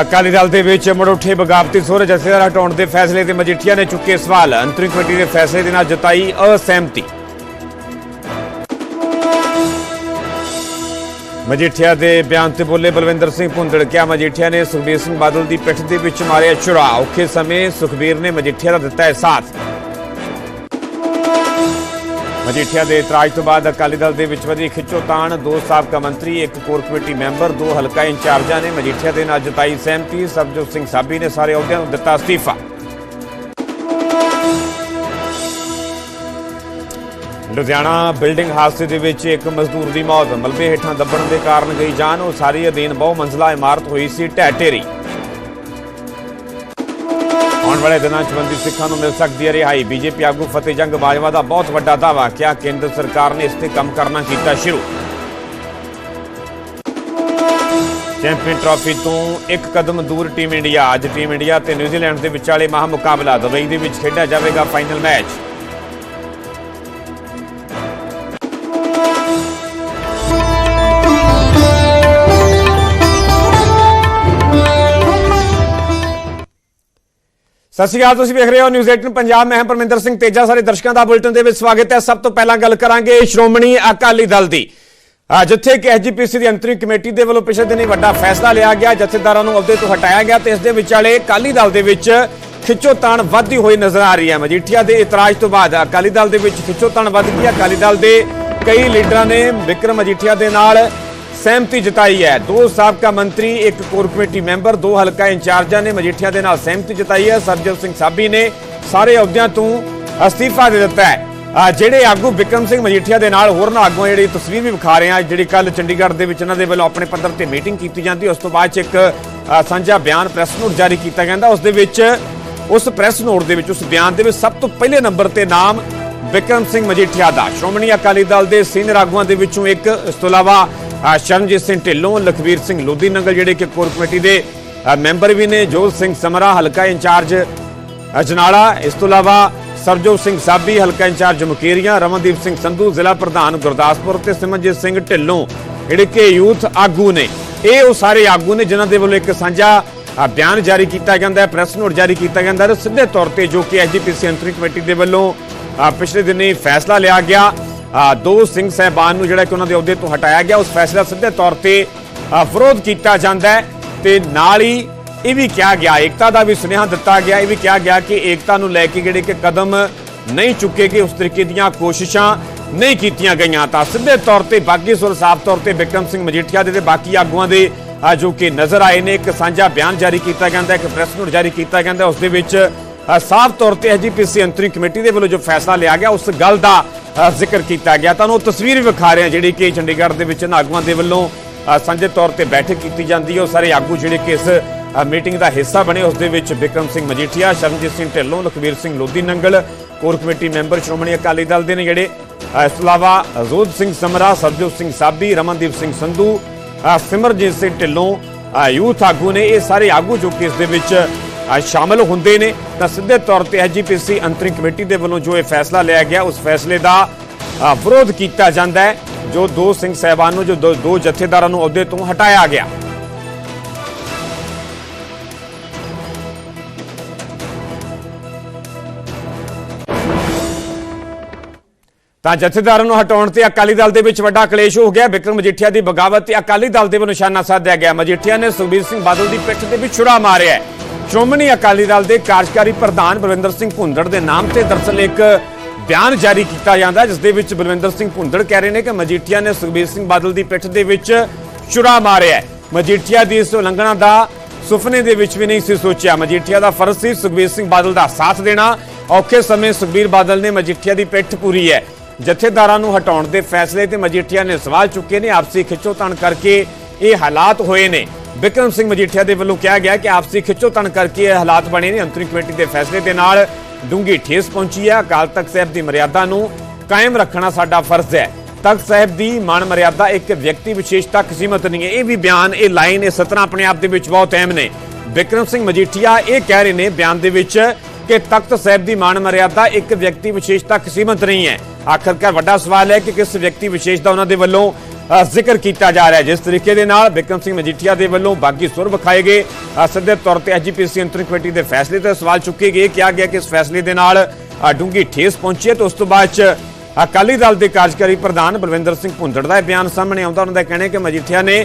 ਅਕਾਲੀ ਦਲ ਦੇ ਵਿੱਚ ਮੁੜ ਉੱਠੇ ਬਗਾਵਤੀ ਸੋਰੇ ਜਥੇਦਾਰ ਹਟਾਉਣ ਦੇ ਫੈਸਲੇ ਤੇ ਮਜੀਠੀਆ ਨੇ ਚੁੱਕੇ ਸਵਾਲ। ਅੰਤਰਿਮ ਕਮੇਟੀ ਦੇ ਫੈਸਲੇ ਦੇ ਨਾਲ ਜਤਾਈ ਅਸਹਿਮਤੀ। ਮਜੀਠੀਆ ਦੇ ਬਿਆਨ ਤੇ ਬੋਲੇ ਬਲਵਿੰਦਰ ਸਿੰਘ ਭੁੰਦੜ। ਕਿਹਾ ਮਜੀਠੀਆ ਨੇ ਸੁਖਬੀਰ ਸਿੰਘ ਬਾਦਲ ਦੀ ਪਿੱਠ ਦੇ ਵਿੱਚ ਮਾਰਿਆ ਚੁਰਾ ਔਖੇ ਸਮੇਂ ਸੁਖਬੀਰ ਨੇ ਮਜੀਠੀਆ ਦਾ ਦਿੱਤਾ ਹੈ ਸਾਥ। ਮਜੀਠੀਆ ਦੇ ਇਤਰਾਜ਼ ਤੋਂ ਬਾਅਦ ਅਕਾਲੀ ਦਲ ਦੇ ਵਿੱਚ ਵਧੀ ਖਿੱਚੋਤਾਣ ਦੋ ਸਾਬਕਾ ਮੰਤਰੀ, ਇੱਕ ਕੋਰ ਕਮੇਟੀ ਮੈਂਬਰ, ਦੋ ਹਲਕਾ ਇੰਚਾਰਜਾਂ ਨੇ ਮਜੀਠੀਆ ਦੇ ਨਾਲ ਜਤਾਈ ਸਹਿਮਤੀ। ਸਰਜੋਤ ਸਿੰਘ ਸਾਬੀ ਨੇ ਸਾਰੇ ਅਹੁਦਿਆਂ ਨੂੰ ਦਿੱਤਾ ਅਸਤੀਫਾ। ਲੁਧਿਆਣਾ ਬਿਲਡਿੰਗ ਹਾਦਸੇ ਦੇ ਵਿੱਚ ਇੱਕ ਮਜ਼ਦੂਰ ਦੀ ਮੌਤ। ਮਲਬੇ ਹੇਠਾਂ ਦੱਬਣ ਦੇ ਕਾਰਨ ਗਈ ਜਾਨ। ਉਹ ਸਾਰੀ ਅਧੀਨ ਬਹੁ ਮੰਜ਼ਲਾ ਇਮਾਰਤ ਹੋਈ ਸੀ ਢਹਿ ਢੇਰੀ ਆਉਣ ਵਾਲੇ ਦਿਨਾਂ 'ਚ ਬੰਦੀ ਸਿੱਖਾਂ ਨੂੰ ਮਿਲ ਸਕਦੀ ਹੈ ਰਿਹਾਈ। ਬੀਜੇਪੀ ਆਗੂ ਫਤਿਹ ਜੰਗ ਬਾਜਵਾ ਦਾ ਬਹੁਤ ਵੱਡਾ ਦਾਅਵਾ, ਕਿਹਾ ਕੇਂਦਰ ਸਰਕਾਰ ਨੇ ਇਸ ਤੇ ਕੰਮ ਕਰਨਾ ਕੀਤਾ ਸ਼ੁਰੂ। ਚੈਂਪੀਅਨ ਟਰਾਫੀ ਤੋਂ ਇੱਕ ਕਦਮ ਦੂਰ ਟੀਮ ਇੰਡੀਆ। ਅੱਜ ਟੀਮ ਇੰਡੀਆ ਤੇ ਨਿਊਜ਼ੀਲੈਂਡ ਦੇ ਵਿਚਾਲੇ ਮਹਾ ਮੁਕਾਬਲਾ ਦੁਬਈ ਦੇ ਵਿੱਚ ਖੇਡਿਆ ਜਾਵੇਗਾ ਫਾਈਨਲ ਮੈਚ। ਸਤਿ ਸ਼੍ਰੀ ਅਕਾਲ, ਤੁਸੀਂ ਵੇਖ ਰਹੇ ਹੋ ਨਿਊਜ਼ 18 ਪੰਜਾਬ। ਮੈਂ ਹਾਂ ਪਰਮਿੰਦਰ ਸਿੰਘ ਤੇਜਾ। ਸਾਰੇ ਦਰਸ਼ਕਾਂ ਦਾ ਬੁਲਟਨ ਦੇ ਵਿੱਚ ਸਵਾਗਤ ਹੈ। ਸਭ ਤੋਂ ਪਹਿਲਾਂ ਗੱਲ ਕਰਾਂਗੇ ਸ਼੍ਰੋਮਣੀ ਅਕਾਲੀ ਦਲ ਦੀ। ਜਿੱਥੇ ਕਿ ਐਸਜੀਪੀਸੀ ਦੀ ਅੰਤਰੀ ਕਮੇਟੀ ਦੇ ਵੱਲੋਂ ਪਿਛਲੇ ਦਿਨੀ ਵੱਡਾ ਫੈਸਲਾ ਲਿਆ ਗਿਆ। ਜਥੇਦਾਰਾਂ ਨੂੰ ਅਹੁਦੇ ਤੋਂ ਹਟਾਇਆ ਗਿਆ ਤੇ ਇਸ ਦੇ ਵਿਚਾਲੇ ਅਕਾਲੀ ਦਲ ਦੇ ਵਿੱਚ ਖਿੱਚੋਤਾਣ ਵੱਧਦੀ ਹੋਈ ਨਜ਼ਰ ਆ ਰਹੀ ਹੈ। ਮਜੀਠੀਆ ਦੇ ਇਤਰਾਜ਼ ਤੋਂ ਬਾਅਦ ਅਕਾਲੀ ਦਲ ਦੇ ਵਿੱਚ ਖਿੱਚੋਤਾਣ ਵੱਧ ਗਈ। ਹੈ ਅਕਾਲੀ ਦਲ ਦੇ ਕਈ ਲੀਡਰਾਂ ਨੇ ਵਿਕਰਮ ਮਜੀਠੀਆ ਦੇ ਨਾਲ ਸਹਿਮਤੀ ਜਤਾਈ ਹੈ। ਦੋ ਸਾਬਕਾ ਮੰਤਰੀ, ਇੱਕ ਕੋਰ ਕਮੇਟੀ ਮੈਂਬਰ, ਦੋ ਹਲਕਾ ਇੰਚਾਰਜਾਂ ਨੇ ਮਜੀਠੀਆ ਦੇ ਨਾਲ ਸਹਿਮਤੀ ਜਤਾਈ ਹੈ। ਸਰਜੀਤ ਸਿੰਘ ਸਾਬੀ ਨੇ ਸਾਰੇ ਅਹੁਦਿਆਂ ਤੋਂ ਅਸਤੀਫਾ ਦੇ ਦਿੱਤਾ ਹੈ। ਜਿਹੜੇ ਆਗੂ ਵਿਕਰਮ ਸਿੰਘ ਮਜੀਠੀਆ ਦੇ ਨਾਲ ਹੋਰਨਾਂ ਆਗੂਆਂ ਜਿਹੜੀ ਤਸਵੀਰ ਵੀ ਵਿਖਾ ਰਹੇ ਆ ਜਿਹੜੀ ਕੱਲ ਚੰਡੀਗੜ੍ਹ ਦੇ ਵਿੱਚ ਇਹਨਾਂ ਦੇ ਵੱਲੋਂ ਆਪਣੇ ਪੱਧਰ ਤੇ ਮੀਟਿੰਗ ਕੀਤੀ ਜਾਂਦੀ ਉਸ ਤੋਂ ਬਾਅਦ ਚ ਇੱਕ ਸਾਂਝਾ ਬਿਆਨ ਪ੍ਰੈਸ ਨੋਟ ਜਾਰੀ ਕੀਤਾ ਜਾਂਦਾ। ਉਸ ਦੇ ਵਿੱਚ, ਉਸ ਪ੍ਰੈਸ ਨੋਟ ਦੇ ਵਿੱਚ, ਉਸ ਬਿਆਨ ਦੇ ਵਿੱਚ ਸਭ ਤੋਂ ਪਹਿਲੇ ਨੰਬਰ ਤੇ ਨਾਮ ਵਿਕਰਮ ਸਿੰਘ ਮਜੀਠੀਆ ਦਾ। ਸ਼੍ਰੋਮਣੀ ਅਕਾਲੀ ਦਲ ਦੇ ਸੀਨੀਅਰ ਆਗੂਆਂ ਦੇ ਵਿੱਚੋਂ ਇੱਕ। ਇਸ ਤੋਂ ਇਲਾਵਾ ਸ਼ਰਨਜੀਤ ਸਿੰਘ ਢਿੱਲੋਂ, ਲਖਵੀਰ ਸਿੰਘ ਲੋਧੀ ਨੰਗਲ ਜਿਹੜੇ ਕਿ ਕੋਰ ਕਮੇਟੀ ਦੇ ਮੈਂਬਰ ਵੀ ਨੇ, ਜੋਤ ਸਿੰਘ ਸਮਰਾ ਹਲਕਾ ਇੰਚਾਰਜ ਅਜਨਾਲਾ ਇਸ ਤੋਂ ਇਲਾਵਾ ਸਰਜੋਤ ਸਿੰਘ ਸਾਬੀ ਹਲਕਾ ਇੰਚਾਰਜ ਮੁਕੇਰੀਆਂ, ਰਮਨਦੀਪ ਸਿੰਘ ਸੰਧੂ ਜ਼ਿਲ੍ਹਾ ਪ੍ਰਧਾਨ ਗੁਰਦਾਸਪੁਰ ਤੇ ਸਿਮਰਜੀਤ ਸਿੰਘ ਢਿੱਲੋਂ, ਜਿਹੜੇ ਕਿ ਯੂਥ ਆਗੂ ਨੇ। ਇਹ ਉਹ ਸਾਰੇ ਆਗੂ ਨੇ ਜਿਨ੍ਹਾਂ ਦੇ ਵੱਲੋਂ ਇੱਕ ਸਾਂਝਾ ਬਿਆਨ ਜਾਰੀ ਕੀਤਾ ਜਾਂਦਾ ਹੈ, ਪ੍ਰੈਸ ਨੋਟ ਜਾਰੀ ਕੀਤਾ ਜਾਂਦਾ ਹੈ। ਸਿੱਧੇ ਤੌਰ ਤੇ ਜੋ ਕਿ ਐਸਜੀਪੀਸੀ ਅੰਤਰਿਮ ਕਮੇਟੀ ਦੇ ਵੱਲੋਂ ਪਿਛਲੇ ਦਿਨੀ ਫੈਸਲਾ ਲਿਆ ਗਿਆ। ਦੋ ਸਿੰਘ ਸਹਿਬਾਨ ਨੂੰ ਜਿਹੜਾ ਕਿ ਉਹਨਾਂ ਦੇ ਅਹੁਦੇ ਤੋਂ ਹਟਾਇਆ ਗਿਆ। ਉਸ ਫੈਸਲਾ ਸਿੱਧੇ ਤੌਰ ਤੇ ਵਿਰੋਧ ਕੀਤਾ ਜਾਂਦਾ ਹੈ ਤੇ ਨਾਲ ਹੀ ਇਹ ਵੀ ਕਿਹਾ ਗਿਆ, ਏਕਤਾ ਦਾ ਵੀ ਸੁਨੇਹਾ ਦਿੱਤਾ ਗਿਆ। ਇਹ ਵੀ ਕਿਹਾ ਗਿਆ ਕਿ ਏਕਤਾ ਨੂੰ ਲੈ ਕੇ ਜਿਹੜੇ ਕਿ ਕਦਮ ਨਹੀਂ ਚੁੱਕੇ ਕਿ ਉਸ ਤਰੀਕੇ ਦੀਆਂ ਕੋਸ਼ਿਸ਼ਾਂ ਨਹੀਂ ਕੀਤੀਆਂ ਗਈਆਂ। ਤਾਂ ਸਿੱਧੇ ਤੌਰ ਤੇ ਬਾਗੀ ਸੁਰ ਸਾਫ਼ ਤੌਰ ਤੇ ਵਿਕਰਮ ਸਿੰਘ ਮਜੀਠੀਆ ਦੇ ਤੇ ਬਾਕੀ ਆਗੂਆਂ ਦੇ ਜੋ ਕਿ ਨਜ਼ਰ ਆਏ ਨੇ, ਇੱਕ ਸਾਂਝਾ ਬਿਆਨ ਜਾਰੀ ਕੀਤਾ ਜਾਂਦਾ, ਇੱਕ ਪ੍ਰੈਸ ਨੋਟ ਜਾਰੀ ਕੀਤਾ ਜਾਂਦਾ। ਹੈ ਉਸ ਦੇ ਵਿੱਚ ਸਾਫ਼ ਤੌਰ ਤੇ ਐਜੀਪੀਸੀ ਅੰਤਰਿਮ ਕਮੇਟੀ ਦੇ ਵੱਲੋਂ ਜੋ ਫੈਸਲਾ ਲਿਆ ਗਿਆ ਉਸ ਗੱਲ ਦਾ ਜ਼ਿਕਰ ਕੀਤਾ ਗਿਆ। ਤੁਹਾਨੂੰ ਉਹ ਤਸਵੀਰ ਵੀ ਵਿਖਾ ਰਹੇ ਹਾਂ ਜਿਹੜੀ ਕਿ ਚੰਡੀਗੜ੍ਹ ਦੇ ਵਿੱਚ ਇਹਨਾਂ ਆਗੂਆਂ ਦੇ ਵੱਲੋਂ ਅ, ਸਾਂਝੇ ਤੌਰ ਤੇ ਬੈਠਕ ਕੀਤੀ ਜਾਂਦੀ ਹੈ। ਉਹ ਸਾਰੇ ਆਗੂ ਜਿਹੜੇ ਕਿ ਇਸ ਮੀਟਿੰਗ ਦਾ ਹਿੱਸਾ ਬਣੇ ਉਸ ਦੇ ਵਿੱਚ Vikram Singh Majithia Sharanjit Singh Dhillon Lakhvir Singh Lodhi Nangal core committee member Shiromani Akali Dal ਦੇ ਨੇ ਜਿਹੜੇ ਇਸ ਤੋਂ ਇਲਾਵਾ ਅਜ਼ੂਦ ਸਿੰਘ ਸਮਰਾ ਸਰਜੋਤ ਸਿੰਘ ਸਾਬੀ ਰਮਨਦੀਪ ਸਿੰਘ ਸੰਧੂ ਸਿਮਰਜੀਤ ਸਿੰਘ ਢਿੱਲੋਂ ਯੂਥ ਆਗੂ ਨੇ ਇਹ ਸਾਰੇ ਆਗੂ ਜੋ ਕਿ ਇਸ ਦੇ ਵਿੱਚ ਅ, ਸ਼ਾਮਲ ਹੁੰਦੇ ਨੇ ਤਾਂ ਸਿੱਧੇ ਤੌਰ ਤੇ ਐਜੀਪੀਸੀ ਅੰਤਰਿਮ ਕਮੇਟੀ ਦੇ ਵੱਲੋਂ ਜੋ ਇਹ ਫੈਸਲਾ ਲਿਆ ਗਿਆ ਉਸ ਫੈਸਲੇ ਦਾ ਵਿਰੋਧ ਕੀਤਾ ਜਾਂਦਾ ਹੈ ਜੋ ਦੋ ਸਿੰਘ ਸਹਿਬਾਨ ਨੂੰ ਜੋ ਦੋ- ਜਥੇਦਾਰਾਂ ਨੂੰ ਅਹੁਦੇ ਤੋਂ ਹਟਾਇਆ ਗਿਆ। ਤਾਂ ਜਥੇਦਾਰਾਂ ਨੂੰ ਹਟਾਉਣ ਤੇ ਅਕਾਲੀ ਦਲ ਦੇ ਵਿੱਚ ਵੱਡਾ ਕਲੇਸ਼ ਹੋ ਗਿਆ। ਵਿਕਰਮ ਮਜੀਠੀਆ ਦੀ ਬਗਾਵਤ ਤੇ ਅਕਾਲੀ ਦਲ ਦੇ ਵੱਲੋਂ ਨਿਸ਼ਾਨਾ ਸਾਧਿਆ ਗਿਆ। ਮਜੀਠੀਆ ਨੇ ਸੁਖਬੀਰ ਸਿੰਘ ਬਾਦਲ ਦੀ ਪਿੱਠ ਤੇ ਵੀ ਛੁਰਾ ਮਾਰਿਆ ਸ਼੍ਰੋਮਣੀ ਅਕਾਲੀ ਦਲ ਦੇ ਕਾਰਜਕਾਰੀ ਪ੍ਰਧਾਨ ਬਲਵਿੰਦਰ ਸਿੰਘ ਭੁੰਦੜ ਦੇ ਨਾਮ ਤੇ ਦਰਸਲ ਇੱਕ ਬਿਆਨ ਜਾਰੀ ਕੀਤਾ ਜਾਂਦਾ ਹੈ, ਜਿਸ ਦੇ ਵਿੱਚ ਬਲਵਿੰਦਰ ਸਿੰਘ ਭੁੰਦੜ ਕਹਿ ਰਹੇ ਨੇ ਕਿ ਮਜੀਠੀਆ ਨੇ ਸੁਖਬੀਰ ਸਿੰਘ ਬਾਦਲ ਦੀ ਪਿੱਠ ਦੇ ਵਿੱਚ ਚੁਰਾ ਮਾਰਿਆ ਮਜੀਠੀਆ ਦੀ ਇਸ ਉਲੰਘਣਾ ਦਾ ਸੁਪਨੇ ਦੇ ਵਿੱਚ ਵੀ ਨਹੀਂ ਸੀ ਸੋਚਿਆ। ਮਜੀਠੀਆ ਦਾ ਫਰਜ਼ ਸੀ ਸੁਖਬੀਰ ਸਿੰਘ ਬਾਦਲ ਦਾ ਸਾਥ ਦੇਣਾ। ਔਖੇ ਸਮੇਂ ਸੁਖਬੀਰ ਬਾਦਲ ਨੇ ਮਜੀਠੀਆ ਦੀ ਪਿੱਠ ਪੂਰੀ ਹੈ। ਜਥੇਦਾਰਾਂ ਨੂੰ ਹਟਾਉਣ ਦੇ ਫੈਸਲੇ ਤੇ ਮਜੀਠੀਆ ਨੇ ਸਵਾਲ ਚੁੱਕੇ ਨੇ। ਆਪਸੀ ਖਿੱਚੋਤਾਣ ਕਰਕੇ ਇਹ ਹਾਲਾਤ ਹੋਏ ਨੇ। ਵਿਕਰਮ ਸਿੰਘ ਮਜੀਠੀਆ ਦੇ ਵੱਲੋਂ ਕਿਹਾ ਗਿਆ ਕਿ ਆਪਸੀ ਖਿੱਚੋਤਾਣ ਕਰਕੇ ਇਹ ਹਾਲਾਤ ਬਣੇ ਨੇ। ਅੰਤਰਿਮ ਕਮੇਟੀ ਦੇ ਫੈਸਲੇ ਦੇ ਨਾਲ ਡੂੰਗੀ ਠੇਸ ਪਹੁੰਚੀ ਹੈ। ਅਕਾਲ ਤਖਤ ਸਾਹਿਬ ਦੀ ਮਰਿਆਦਾ ਨੂੰ ਕਾਇਮ ਰੱਖਣਾ ਸਾਡਾ ਫਰਜ਼ ਹੈ। ਤਖਤ ਸਾਹਿਬ ਦੀ ਮਾਨ ਮਰਿਆਦਾ ਇੱਕ ਵਿਅਕਤੀ ਵਿਸ਼ੇਸ਼ ਤੱਕ ਸੀਮਤ ਨਹੀਂ ਹੈ। ਇਹ ਵੀ ਬਿਆਨ, ਇਹ ਲਾਈਨ, ਇਹ ਸਤਨਾ ਆਪਣੇ ਆਪ ਦੇ ਵਿੱਚ ਬਹੁਤ ਅਹਿਮ ਨੇ। ਵਿਕਰਮ ਸਿੰਘ ਮਜੀਠੀਆ ਇਹ ਕਹਿ ਰਹੇ ਨੇ ਬਿਆਨ ਦੇ ਵਿੱਚ ਕਿ ਤਖਤ ਸਾਹਿਬ ਦੀ ਮਾਨ ਮਰਿਆਦਾ ਇੱਕ ਵਿਅਕਤੀ ਵਿਸ਼ੇਸ਼ ਤੱਕ ਸੀਮਤ ਨਹੀਂ ਹੈ। ਆਖਰਕਾਰ ਵੱਡਾ ਸਵਾਲ ਹੈ ਕਿ ਕਿਸ ਵਿਅਕਤੀ ਵਿਸ਼ੇਸ਼ ਦਾ ਉਹਨਾਂ ਦੇ ਵੱਲੋਂ ਜ਼ਿਕਰ ਕੀਤਾ ਜਾ ਰਿਹਾ ਜਿਸ ਤਰੀਕੇ ਦੇ ਨਾਲ ਬਿਕਰਮ ਸਿੰਘ ਮਜੀਠੀਆ ਦੇ ਵੱਲੋਂ ਬਾਗੀ ਸੁਰ ਵਿਖਾਏ ਗਏ। ਸਿੱਧੇ ਤੌਰ ਤੇ ਐਜੀਪੀਸੀ ਅੰਤਰਿਮ ਕਮੇਟੀ ਦੇ ਫੈਸਲੇ ਤੇ ਸਵਾਲ ਚੁੱਕੇ ਗਏ। ਕਿਹਾ ਗਿਆ ਕਿ ਇਸ ਫੈਸਲੇ ਦੇ ਨਾਲ ਅ, ਡੂੰਘੀ ਠੇਸ ਪਹੁੰਚੀ ਹੈ ਤੇ ਉਸ ਤੋਂ ਬਾਅਦ ਚ ਅਕਾਲੀ ਦਲ ਦੇ ਕਾਰਜਕਾਰੀ ਪ੍ਰਧਾਨ ਬਲਵਿੰਦਰ ਸਿੰਘ ਭੁੰਦੜ ਦਾ ਇਹ ਬਿਆਨ ਸਾਹਮਣੇ ਆਉਂਦਾ। ਉਹਨਾਂ ਦਾ ਕਹਿਣਾ ਹੈ ਕਿ ਮਜੀਠੀਆ ਨੇ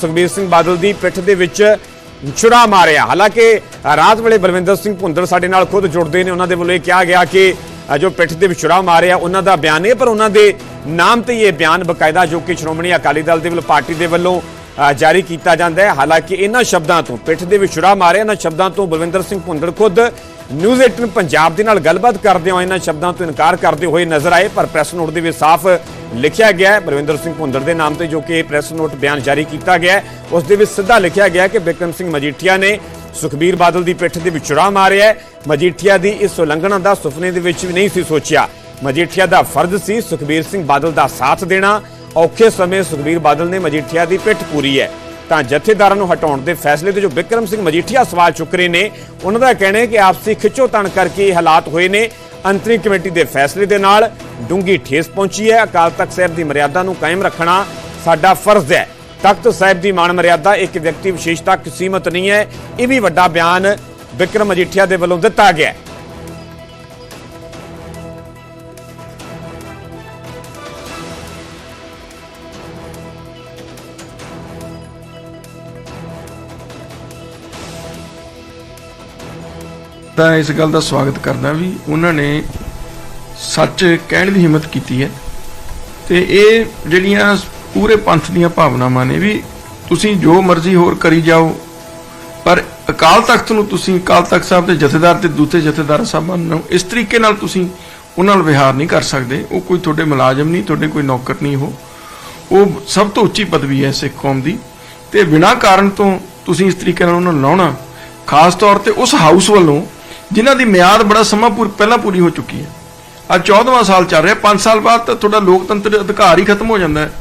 ਸੁਖਬੀਰ ਸਿੰਘ ਬਾਦਲ ਦੀ ਪਿੱਠ ਦੇ ਵਿੱਚ ਛੁਰਾ ਮਾਰਿਆ। ਹਾਲਾਂਕਿ ਰਾਤ ਵੇਲੇ ਬਲਵਿੰਦਰ ਸਿੰਘ ਭੁੰਦੜ ਸਾਡੇ ਨਾਲ ਖੁਦ ਜੁੜਦੇ ਨੇ। ਉਹਨਾਂ ਦੇ ਵੱਲੋਂ ਇਹ ਕਿਹਾ ਗਿਆ ਕਿ ਜੋ ਪਿੱਠ ਦੇ ਵਿੱਚ ਛੁਰਾ ਮਾਰਿਆ, ਉਹਨਾਂ ਦਾ ਬਿਆਨ ਹੈ ਪਰ ਉਹਨਾਂ ਦੇ ਨਾਮ ਤੇ ਇਹ ਬਿਆਨ ਬਕਾਇਦਾ ਜੋ ਕਿ ਸ਼੍ਰੋਮਣੀ ਅਕਾਲੀ ਦਲ ਦੇ ਵੱਲੋਂ ਪਾਰਟੀ ਦੇ ਵੱਲੋਂ ਜਾਰੀ ਕੀਤਾ ਜਾਂਦਾ ਹੈ। ਹਾਲਾਂਕਿ ਇਹਨਾਂ ਸ਼ਬਦਾਂ ਤੋਂ, ਪਿੱਠ ਦੇ ਵਿੱਚ ਛੁਰਾ ਮਾਰਿਆ, ਇਹਨਾਂ ਸ਼ਬਦਾਂ ਤੋਂ ਬਲਵਿੰਦਰ ਸਿੰਘ ਭੁੰਦੜ ਖੁਦ ਨਿਊਜ਼ 18 ਪੰਜਾਬ ਦੇ ਨਾਲ ਗੱਲਬਾਤ ਕਰਦੇ ਹੋਏ ਇਹਨਾਂ ਸ਼ਬਦਾਂ ਤੋਂ ਇਨਕਾਰ ਕਰਦੇ ਹੋਏ ਨਜ਼ਰ ਆਏ, ਪਰ ਪ੍ਰੈਸ ਨੋਟ ਦੇ ਵਿੱਚ ਸਾਫ਼ ਲਿਖਿਆ ਗਿਆ ਹੈ। ਬਲਵਿੰਦਰ ਸਿੰਘ ਭੁੰਦੜ ਦੇ ਨਾਮ ਤੇ ਜੋ ਕਿ ਪ੍ਰੈਸ ਨੋਟ ਬਿਆਨ ਜਾਰੀ ਕੀਤਾ ਗਿਆ ਹੈ, ਉਸ ਦੇ ਵਿੱਚ ਸਿੱਧਾ ਲਿਖਿਆ ਗਿਆ ਕਿ ਬਿਕਰਮ ਸਿੰਘ ਮਜੀਠੀਆ ਨੇ ਸੁਖਬੀਰ ਬਾਦਲ ਦੀ ਪਿੱਠ ਦੇ ਵਿੱਚ ਛੁਰਾ ਮਾਰਿਆ ਮਜੀਠੀਆ ਦੀ ਇਸ ਉਲੰਘਣਾ ਦਾ ਸੁਪਨੇ ਦੇ ਵਿੱਚ ਵੀ ਨਹੀਂ ਸੀ ਸੋਚਿਆ। ਮਜੀਠੀਆ ਦਾ ਫਰਜ਼ ਸੀ ਸੁਖਬੀਰ ਸਿੰਘ ਬਾਦਲ ਦਾ ਸਾਥ ਦੇਣਾ। ਔਖੇ ਸਮੇਂ ਸੁਖਬੀਰ ਬਾਦਲ ਨੇ ਮਜੀਠੀਆ ਦੀ ਪਿੱਠ ਪੂਰੀ ਹੈ। ਤਾਂ ਜਥੇਦਾਰਾਂ ਨੂੰ ਹਟਾਉਣ ਦੇ ਫੈਸਲੇ ਤੇ ਜੋ ਬਿਕਰਮ ਸਿੰਘ ਮਜੀਠੀਆ ਸਵਾਲ ਚੁੱਕ ਰਹੇ ਨੇ, ਉਹਨਾਂ ਦਾ ਕਹਿਣਾ ਹੈ ਕਿ ਆਪਸੀ ਖਿੱਚੋ ਤਣ ਕਰਕੇ ਇਹ ਹਾਲਾਤ ਹੋਏ ਨੇ। ਅੰਤਰਿਮ ਕਮੇਟੀ ਦੇ ਫੈਸਲੇ ਦੇ ਨਾਲ ਡੂੰਗੀ ਠੇਸ ਪਹੁੰਚੀ ਹੈ। ਅਕਾਲ ਤਖਤ ਸਾਹਿਬ ਦੀ ਮਰਿਆਦਾ ਨੂੰ ਕਾਇਮ ਰੱਖਣਾ ਸਾਡਾ ਫਰਜ਼ ਹੈ। ਤਖਤ ਸਾਹਿਬ ਦੀ ਮਾਣ ਮਰਿਆਦਾ ਇੱਕ ਵਿਅਕਤੀ ਵਿਸ਼ੇਸ਼ ਤੱਕ ਸੀਮਤ ਨਹੀਂ ਹੈ। ਇਹ ਵੀ ਵੱਡਾ ਬਿਆਨ ਬਿਕਰਮ ਅਜੀਠੀਆ ਦੇ ਵੱਲੋਂ ਦਿੱਤਾ ਗਿਆ ਹੈ। ਤਾਂ ਇਸ ਗੱਲ ਦਾ ਸਵਾਗਤ ਕਰਦਾ ਵੀ ਉਹਨਾਂ ਨੇ ਸੱਚ ਕਹਿਣ ਦੀ ਹਿੰਮਤ ਕੀਤੀ ਹੈ ਤੇ ਇਹ ਜਿਹੜੀਆਂ ਪੂਰੇ ਪੰਥ ਦੀਆਂ ਭਾਵਨਾਵਾਂ ਨੇ ਵੀ ਤੁਸੀਂ ਜੋ ਮਰਜ਼ੀ ਹੋਰ ਕਰੀ ਜਾਓ ਅਕਾਲ ਤਖਤ ਨੂੰ ਤੁਸੀਂ ਅਕਾਲ ਤਖਤ ਸਾਹਿਬ ਦੇ ਜਥੇਦਾਰ ਤੇ ਦੂਸਰੇ ਜਥੇਦਾਰ ਸਾਹਿਬਾਨ ਨੂੰ ਇਸ ਤਰੀਕੇ ਨਾਲ ਤੁਸੀਂ ਉਹਨਾਂ ਨਾਲ ਵਿਹਾਰ ਨਹੀਂ ਕਰ ਸਕਦੇ। ਉਹ ਕੋਈ ਤੁਹਾਡੇ ਮੁਲਾਜ਼ਮ ਨਹੀਂ, ਤੁਹਾਡੇ ਕੋਈ ਨੌਕਰ ਨਹੀਂ ਹੋ ਉਹ ਸਭ ਤੋਂ ਉੱਚੀ ਪਦਵੀ ਹੈ ਸਿੱਖ ਕੌਮ ਦੀ। ਤੇ ਬਿਨਾਂ ਕਾਰਨ ਤੋਂ ਤੁਸੀਂ ਇਸ ਤਰੀਕੇ ਨਾਲ ਉਹਨਾਂ ਨੂੰ ਲਾਉਣਾ, ਖਾਸ ਤੌਰ ਤੇ ਉਸ ਹਾਊਸ ਵੱਲੋਂ ਜਿਨ੍ਹਾਂ ਦੀ ਮਿਆਦ ਬੜਾ ਸਮਾਂ ਪੂਰ ਪਹਿਲਾਂ ਪੂਰੀ ਹੋ ਚੁੱਕੀ ਹੈ। ਅੱਜ 14ਵਾਂ ਸਾਲ ਚੱਲ ਰਿਹਾ 5 ਸਾਲ ਬਾਅਦ ਤਾਂ ਤੁਹਾਡਾ ਲੋਕਤੰਤਰ ਅਧਿਕਾਰ ਹੀ ਖਤਮ ਹੋ ਜਾਂਦਾ ਹੈ।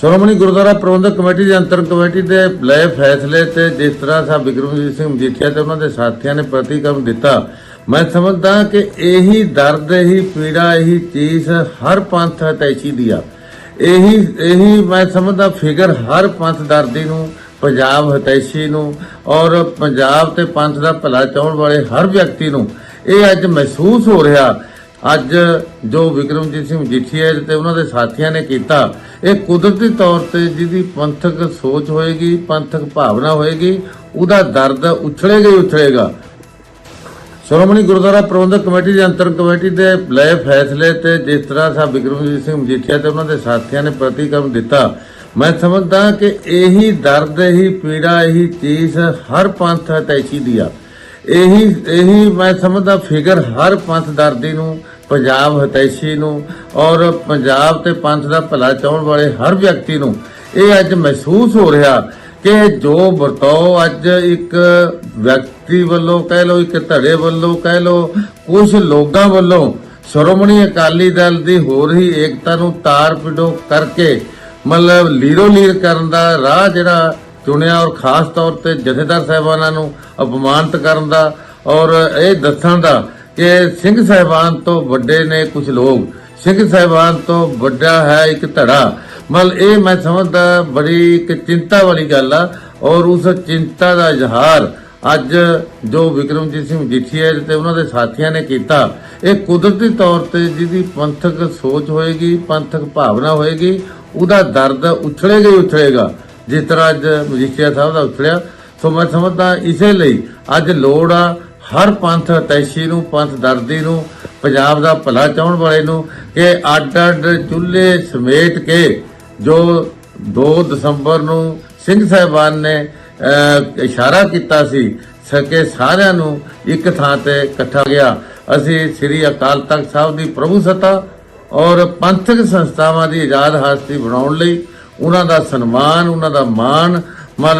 ਸ਼੍ਰੋਮਣੀ ਗੁਰਦੁਆਰਾ ਪ੍ਰਬੰਧਕ ਕਮੇਟੀ ਦੇ ਅੰਤਰ ਕਮੇਟੀ ਦੇ ਲਏ ਫੈਸਲੇ ਤੇ ਜਿਸ ਤਰ੍ਹਾਂ ਸਾਹਿਬ ਬਿਕਰਮਜੀਤ ਸਿੰਘ ਮਜੀਠੀਆ ਤੇ ਉਹਨਾਂ ਦੇ ਸਾਥੀਆਂ ਨੇ ਪ੍ਰਤੀਕਰਮ ਦਿੱਤਾ, ਮੈਂ ਸਮਝਦਾ ਕਿ ਇਹੀ ਦਰਦ, ਇਹੀ ਪੀੜਾ, ਇਹੀ ਚੀਜ਼ ਹਰ ਪੰਥ ਹਤੈਸ਼ੀ ਦੀ ਆ। ਇਹੀ ਇਹੀ ਮੈਂ ਸਮਝਦਾ ਫਿਗਰ ਹਰ ਪੰਥ ਦਰਦੀ ਨੂੰ, ਪੰਜਾਬ ਹਤੈਸ਼ੀ ਨੂੰ ਔਰ ਪੰਜਾਬ ਤੇ ਪੰਥ ਦਾ ਭਲਾ ਚਾਹਣ ਵਾਲੇ ਹਰ ਵਿਅਕਤੀ ਨੂੰ ਇਹ ਅੱਜ ਮਹਿਸੂਸ ਹੋ ਰਿਹਾ ਅੱਜ ਜੋ ਵਿਕਰਮਜੀਤ ਸਿੰਘ ਮਜੀਠੀਆ ਤੇ ਉਹਨਾਂ ਦੇ ਸਾਥੀਆਂ ਨੇ ਕੀਤਾ, ਇਹ ਕੁਦਰਤੀ ਤੌਰ ਤੇ ਜਿਹਦੀ ਪੰਥਕ ਸੋਚ ਹੋਏਗੀ, ਪੰਥਕ ਭਾਵਨਾ ਹੋਏਗੀ, ਉਹਦਾ ਦਰਦ ਉਛਲੇਗਾ ਹੀ ਉਛਲੇਗਾ। ਸ਼੍ਰੋਮਣੀ ਗੁਰਦੁਆਰਾ ਪ੍ਰਬੰਧਕ ਕਮੇਟੀ ਦੇ ਅੰਤਰ ਕਮੇਟੀ ਦੇ ਲਏ ਫੈਸਲੇ ਤੇ ਜਿਸ ਤਰ੍ਹਾਂ ਸਾਹਿਬ ਬਿਕਰਮਜੀਤ ਸਿੰਘ ਮਜੀਠੀਆ ਤੇ ਉਹਨਾਂ ਦੇ ਸਾਥੀਆਂ ਨੇ ਪ੍ਰਤੀਕਰਮ ਦਿੱਤਾ, ਮੈਂ ਸਮਝਦਾ ਕਿ ਇਹੀ ਦਰਦ, ਇਹੀ ਪੀੜਾ, ਇਹੀ ਚੀਜ਼ ਹਰ ਪੰਥ ਹਤੈਸ਼ੀ ਦੀ ਆ। ਇਹੀ ਇਹੀ ਮੈਂ ਸਮਝਦਾ ਫਿਗਰ ਹਰ ਪੰਥ ਦਰਦੀ ਨੂੰ, ਪੰਜਾਬ ਹਤੈਸ਼ੀ ਨੂੰ ਔਰ ਪੰਜਾਬ ਤੇ ਪੰਥ ਦਾ ਭਲਾ ਚਾਹਣ ਵਾਲੇ ਹਰ ਵਿਅਕਤੀ ਨੂੰ ਇਹ ਅੱਜ ਮਹਿਸੂਸ ਹੋ ਰਿਹਾ ਕਿ ਜੋ ਵਰਤਾਓ ਅੱਜ ਇੱਕ ਵਿਅਕਤੀ ਵੱਲੋਂ ਕਹਿ ਲਓ, ਇੱਕ ਧੜੇ ਵੱਲੋਂ ਕਹਿ ਲਓ ਕੁਝ ਲੋਕਾਂ ਵੱਲੋਂ ਸ਼੍ਰੋਮਣੀ ਅਕਾਲੀ ਦਲ ਦੀ ਹੋ ਰਹੀ ਏਕਤਾ ਨੂੰ ਤਾਰ ਪਿਡੋ ਕਰਕੇ ਮਤਲਬ ਲੀਰੋ ਲੀਰ ਕਰਨ ਦਾ ਰਾਹ ਜਿਹੜਾ ਚੁਣਿਆ ਔਰ ਖਾਸ ਤੌਰ ਤੇ ਜਥੇਦਾਰ ਸਾਹਿਬਾਨਾਂ ਨੂੰ ਅਪਮਾਨਿਤ ਕਰਨ ਦਾ ਔਰ ਇਹ ਦੱਸਣ ਦਾ ਕਿ ਸਿੰਘ ਸਾਹਿਬਾਨ ਤੋਂ ਵੱਡੇ ਨੇ ਕੁਝ ਲੋਕ। ਸਿੰਘ ਸਾਹਿਬਾਨ ਤੋਂ ਵੱਡਾ ਹੈ ਇੱਕ ਧੜਾ। ਮਤਲਬ ਇਹ ਮੈਂ ਸਮਝਦਾ ਬੜੀ ਇੱਕ ਚਿੰਤਾ ਵਾਲੀ ਗੱਲ ਆ ਔਰ ਉਸ ਚਿੰਤਾ ਦਾ ਇਜ਼ਹਾਰ ਅੱਜ ਜੋ ਵਿਕਰਮਜੀਤ ਸਿੰਘ ਮਜੀਠੀਆ ਤੇ ਉਹਨਾਂ ਦੇ ਸਾਥੀਆਂ ਨੇ ਕੀਤਾ। ਇਹ ਕੁਦਰਤੀ ਤੌਰ ਤੇ ਜਿਹਦੀ ਪੰਥਕ ਸੋਚ ਹੋਏਗੀ, ਪੰਥਕ ਭਾਵਨਾ ਹੋਏਗੀ, ਉਹਦਾ ਦਰਦ ਉਛਲੇਗਾ ਹੀ ਉਛਲੇਗਾ। ਜਿਸ ਤਰ੍ਹਾਂ ਅੱਜ ਮਜੀਠੀਆ ਸਾਹਿਬ ਦਾ ਉਛਲਿਆ ਸੋ ਮੈਂ ਸਮਝਦਾ ਇਸੇ ਲਈ ਅੱਜ ਲੋੜ ਆ ਹਰ ਪੰਥ ਤੈਸ਼ੀ ਨੂੰ, ਪੰਥ ਦਰਦੀ ਨੂੰ, ਪੰਜਾਬ ਦਾ ਭਲਾ ਚਾਹਣ ਵਾਲੇ ਨੂੰ ਕਿ ਅੱਡ ਅੱਡ ਚੁੱਲ੍ਹੇ ਸਮੇਟ ਕੇ ਜੋ 2 ਦਸੰਬਰ ਨੂੰ ਸਿੰਘ ਸਾਹਿਬਾਨ ਨੇ ਇਸ਼ਾਰਾ ਕੀਤਾ ਸੀ, ਸਕੇ ਸਾਰਿਆਂ ਨੂੰ ਇੱਕ ਥਾਂ ਤੇ ਇਕੱਠਾ ਗਿਆ। ਅਸੀਂ ਸ੍ਰੀ ਅਕਾਲ ਤਖਤ ਸਾਹਿਬ ਦੀ ਪ੍ਰਭੂ ਸੱਤਾ ਔਰ ਪੰਥਕ ਸੰਸਥਾਵਾਂ ਦੀ ਆਜ਼ਾਦ ਹਸਤੀ ਬਣਾਉਣ ਲਈ ਉਹਨਾਂ ਦਾ ਸਨਮਾਨ, ਉਹਨਾਂ ਦਾ ਮਾਣ, ਮਨ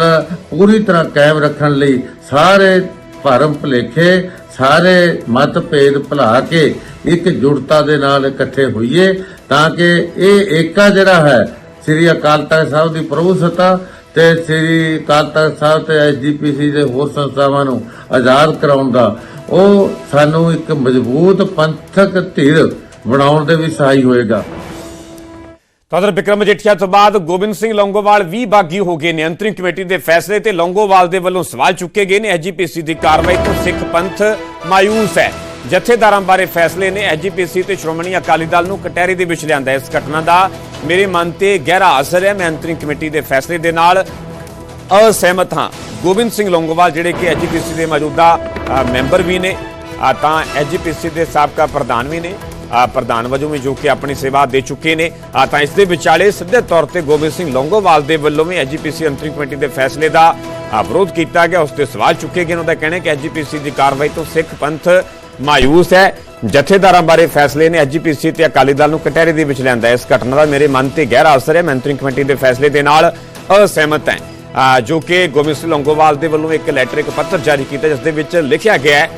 ਪੂਰੀ ਤਰ੍ਹਾਂ ਕਾਇਮ ਰੱਖਣ ਲਈ ਸਾਰੇ ਭਰਮ ਭੁਲੇਖੇ, ਸਾਰੇ ਮਤਭੇਦ ਭੁਲਾ ਕੇ ਇੱਕ ਜੁੜਤਾ ਦੇ ਨਾਲ ਇਕੱਠੇ ਹੋਈਏ ਤਾਂ ਕਿ ਇਹ ਏਕਾ ਜਿਹੜਾ ਹੈ, ਸ੍ਰੀ ਅਕਾਲ ਤਖਤ ਸਾਹਿਬ ਦੀ ਪ੍ਰਭੂ ਸੱਤਾ ਤੇ ਸ੍ਰੀ ਅਕਾਲ ਤਖਤ ਸਾਹਿਬ ਤੇ ਐਸਜੀਪੀਸੀ ਦੇ ਹੋਰ ਸੰਸਥਾਵਾਂ ਨੂੰ ਆਜ਼ਾਦ ਕਰਾਉਣ ਦਾ, ਉਹ ਸਾਨੂੰ ਇੱਕ ਮਜ਼ਬੂਤ ਪੰਥਕ ਧਿਰ ਬਣਾਉਣ ਦੇ ਵੀ ਸਹਾਈ ਹੋਏਗਾ। ਤਦਰ ਵਿਕਰਮ ਮਜੀਠੀਆ ਤੋਂ ਬਾਅਦ ਗੋਬਿੰਦ ਸਿੰਘ ਲੌਂਗੋਵਾਲ ਵੀ ਬਾਗੀ ਹੋ ਗਏ ਨੇ। ਅੰਤਰਿਮ ਕਮੇਟੀ ਦੇ ਫੈਸਲੇ ਤੇ ਲੌਂਗੋਵਾਲ ਦੇ ਵੱਲੋਂ ਸਵਾਲ ਚੁੱਕੇ ਗਏ ਨੇ। ਐਜੀਪੀਸੀ ਦੀ ਕਾਰਵਾਈ ਤੋਂ ਸਿੱਖ ਪੰਥ ਮਾਯੂਸ ਹੈ। ਜਥੇਦਾਰਾਂ ਬਾਰੇ ਫੈਸਲੇ ਨੇ। ਐਜੀਪੀਸੀ ਤੇ ਸ਼੍ਰੋਮਣੀ ਅਕਾਲੀ ਦਲ ਨੂੰ ਕਟਹਿਰੇ ਦੇ ਵਿੱਚ ਲਿਆਂਦਾ ਇਸ ਘਟਨਾ ਦਾ। ਮੇਰੇ ਮਨ ਤੇ ਗਹਿਰਾ ਅਸਰ ਹੈ। ਮੈਂ ਅੰਤਰਿਮ ਕਮੇਟੀ ਦੇ ਫੈਸਲੇ ਦੇ ਨਾਲ ਅਸਹਿਮਤ ਹਾਂ। ਗੋਬਿੰਦ ਸਿੰਘ ਲੌਂਗੋਵਾਲ ਜਿਹੜੇ ਕਿ ਐਜੀਪੀਸੀ ਦੇ ਮੌਜੂਦਾ ਮੈਂਬਰ ਵੀ ਨੇ। ਅ, ਤਾਂ ਐਜੀਪੀਸੀ ਦੇ ਸਾਬਕਾ ਪ੍ਰਧਾਨ ਵੀ ਨੇ। ਪ੍ਰਧਾਨ ਵਜੋਂ ਵੀ ਜੋ ਕਿ ਆਪਣੀ ਸੇਵਾ ਦੇ ਚੁੱਕੇ ਨੇ। ਤਾਂ ਇਸ ਦੇ ਵਿਚਾਲੇ ਸਿੱਧੇ ਤੌਰ ਤੇ ਗੋਬਿੰਦ ਸਿੰਘ ਲੌਂਗੋਵਾਲ ਦੇ ਵੱਲੋਂ ਵੀ ਐਜੀਪੀਸੀ ਅੰਤਰਿਮ ਕਮੇਟੀ ਦੇ ਫੈਸਲੇ ਦਾ ਵਿਰੋਧ ਕੀਤਾ ਗਿਆ। ਉਸ ਤੇ ਸਵਾਲ ਚੁੱਕੇ ਗਏ ਉਹਨਾਂ ਦਾ ਕਹਿਣਾ ਹੈ ਕਿ ਐਜੀਪੀਸੀ ਦੀ ਕਾਰਵਾਈ ਤੋਂ ਸਿੱਖ ਪੰਥ ਮਾਯੂਸ ਹੈ। ਜਥੇਦਾਰਾਂ ਬਾਰੇ ਫੈਸਲੇ ਨੇ ਐਜੀਪੀਸੀ ਤੇ ਅਕਾਲੀ ਦਲ ਨੂੰ ਕਟਹਿਰੇ ਦੇ ਵਿੱਚ ਲਿਆਂਦਾ ਇਸ ਘਟਨਾ ਦਾ ਮੇਰੇ ਮਨ ਤੇ ਗਹਿਰਾ ਅਸਰ ਹੈ। ਮੈਂ ਅੰਤਰਿਮ ਕਮੇਟੀ ਦੇ ਫੈਸਲੇ ਦੇ ਨਾਲ ਅਸਹਿਮਤ ਹੈ। ਜੋ ਕਿ ਗੋਬਿੰਦ ਸਿੰਘ ਲੌਂਗੋਵਾਲ ਦੇ ਵੱਲੋਂ ਇੱਕ ਲੈਟਰ, ਇੱਕ ਪੱਤਰ ਜਾਰੀ ਕੀਤਾ, ਜਿਸ ਦੇ ਵਿੱਚ ਲਿਖਿਆ ਗਿਆ ਹੈ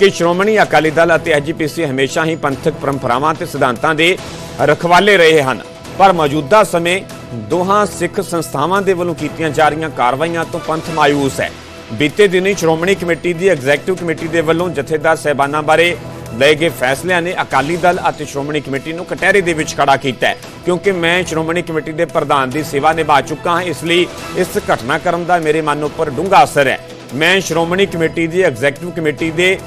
ਕਿ ਸ਼੍ਰੋਮਣੀ ਅਕਾਲੀ ਦਲ ਅਤੇ ਐਜੀਪੀਸੀ ਹਮੇਸ਼ਾ ਹੀ ਪੰਥਕ ਪਰੰਪਰਾਵਾਂ ਤੇ ਸਿਧਾਂਤਾਂ ਦੇ ਰਖਵਾਲੇ ਰਹੇ ਹਨ। ਪਰ ਮੌਜੂਦਾ ਸਮੇਂ ਦੋਹਾਂ ਸਿੱਖ ਸੰਸਥਾਵਾਂ ਦੇ ਵੱਲੋਂ ਕੀਤੀਆਂ ਜਾ ਰਹੀਆਂ ਕਾਰਵਾਈਆਂ ਤੋਂ ਪੰਥ ਮਾਯੂਸ ਹੈ। ਬੀਤੇ ਦਿਨੀ ਸ਼੍ਰੋਮਣੀ ਕਮੇਟੀ ਦੀ ਐਗਜ਼ੈਕਟਿਵ ਕਮੇਟੀ ਦੇ ਵੱਲੋਂ ਜਥੇਦਾਰ ਸਹਿਬਾਨਾਂ ਬਾਰੇ ਲਏ ਗਏ ਫੈਸਲਿਆਂ ਨੇ ਅਕਾਲੀ ਦਲ ਅਤੇ ਸ਼੍ਰੋਮਣੀ ਕਮੇਟੀ ਨੂੰ ਕਟਹਿਰੇ ਦੇ ਵਿੱਚ ਖੜਾ ਕੀਤਾ ਹੈ। ਕਿਉਂਕਿ ਮੈਂ ਸ਼੍ਰੋਮਣੀ ਕਮੇਟੀ ਦੇ ਪ੍ਰਧਾਨ ਦੀ ਸੇਵਾ ਨਿਭਾ ਚੁੱਕਾ ਹਾਂ, ਇਸ ਲਈ ਇਸ ਘਟਨਾਕ੍ਰਮ ਦਾ ਮੇਰੇ ਮਨ ਉੱਪਰ ਡੂੰਘਾ ਅਸਰ ਹੈ। ਮੈਂ ਸ਼੍ਰੋਮਣੀ ਕਮੇਟੀ ਦੀ ਐਗਜ਼ੈਕਟਿਵ ਕਮੇਟੀ ਦੇ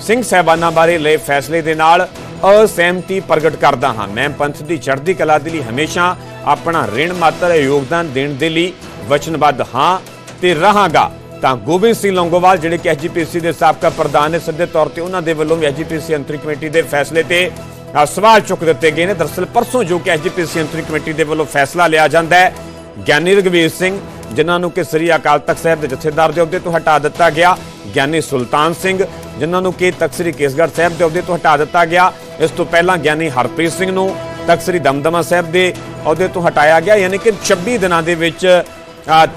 ਸਿੰਘ ਸਾਹਿਬਾਨਾਂ ਬਾਰੇ ਲਏ ਫੈਸਲੇ ਦੇ ਨਾਲ ਅਸਹਿਮਤੀ ਪ੍ਰਗਟ ਕਰਦਾ ਹਾਂ। ਮੈਂ ਪੰਥ ਦੀ ਚੜ੍ਹਦੀ ਕਲਾ ਦੇ ਲਈ ਹਮੇਸ਼ਾ ਆਪਣਾ ਰਿਣ ਮਾਤਰ ਯੋਗਦਾਨ ਦੇਣ ਦੇ ਲਈ ਵਚਨਬੱਧ ਹਾਂ ਤੇ ਰਹਾਂਗਾ। ਤਾਂ ਗੋਬਿੰਦ ਸਿੰਘ ਲੌਂਗੋਵਾਲ ਜਿਹੜੇ ਕਿ ਐਜੀਪੀਸੀ ਦੇ ਸਾਬਕਾ ਪ੍ਰਧਾਨ ਨੇ, ਸਿੱਧੇ ਤੌਰ ਤੇ ਉਹਨਾਂ ਦੇ ਵੱਲੋਂ ਵੀ ਐਜੀਪੀਸੀ ਅੰਤਰਿਮ ਕਮੇਟੀ ਦੇ ਫੈਸਲੇ ਤੇ ਸਵਾਲ ਚੁੱਕ ਦਿੱਤੇ ਗਏ ਨੇ। ਦਰਅਸਲ ਪਰਸੋਂ ਜੋ ਕਿ ਐਜੀਪੀਸੀ ਅੰਤਰਿਮ ਕਮੇਟੀ ਦੇ ਵੱਲੋਂ ਫੈਸਲਾ ਲਿਆ ਜਾਂਦਾ ਹੈ, ਗਿਆਨੀ ਰਗਵੀਰ ਸਿੰਘ, ਜਿਨ੍ਹਾਂ ਨੂੰ ਕਿ ਸ੍ਰੀ ਅਕਾਲ ਤਖਤ ਸਾਹਿਬ ਦੇ ਜਥੇਦਾਰ ਦੇ ਅਹੁਦੇ ਤੋਂ ਹਟਾ ਦਿੱਤਾ ਗਿਆ, ਗਿਆਨੀ ਸੁਲਤਾਨ ਸਿੰਘ ਜਿਨ੍ਹਾਂ ਨੂੰ ਕਿ ਤਕਸ਼ਰੀ ਕੇਸਗੜ੍ਹ ਸਾਹਿਬ ਦੇ ਅਹੁਦੇ ਤੋਂ ਹਟਾ ਦਿੱਤਾ ਗਿਆ। ਇਸ ਤੋਂ ਪਹਿਲਾਂ ਗਿਆਨੀ ਹਰਪ੍ਰੀਤ ਸਿੰਘ ਨੂੰ ਤਖਤ ਸ੍ਰੀ ਦਮਦਮਾ ਸਾਹਿਬ ਦੇ ਅਹੁਦੇ ਤੋਂ ਹਟਾਇਆ ਗਿਆ। ਯਾਨੀ ਕਿ 26 ਦਿਨਾਂ ਦੇ ਵਿੱਚ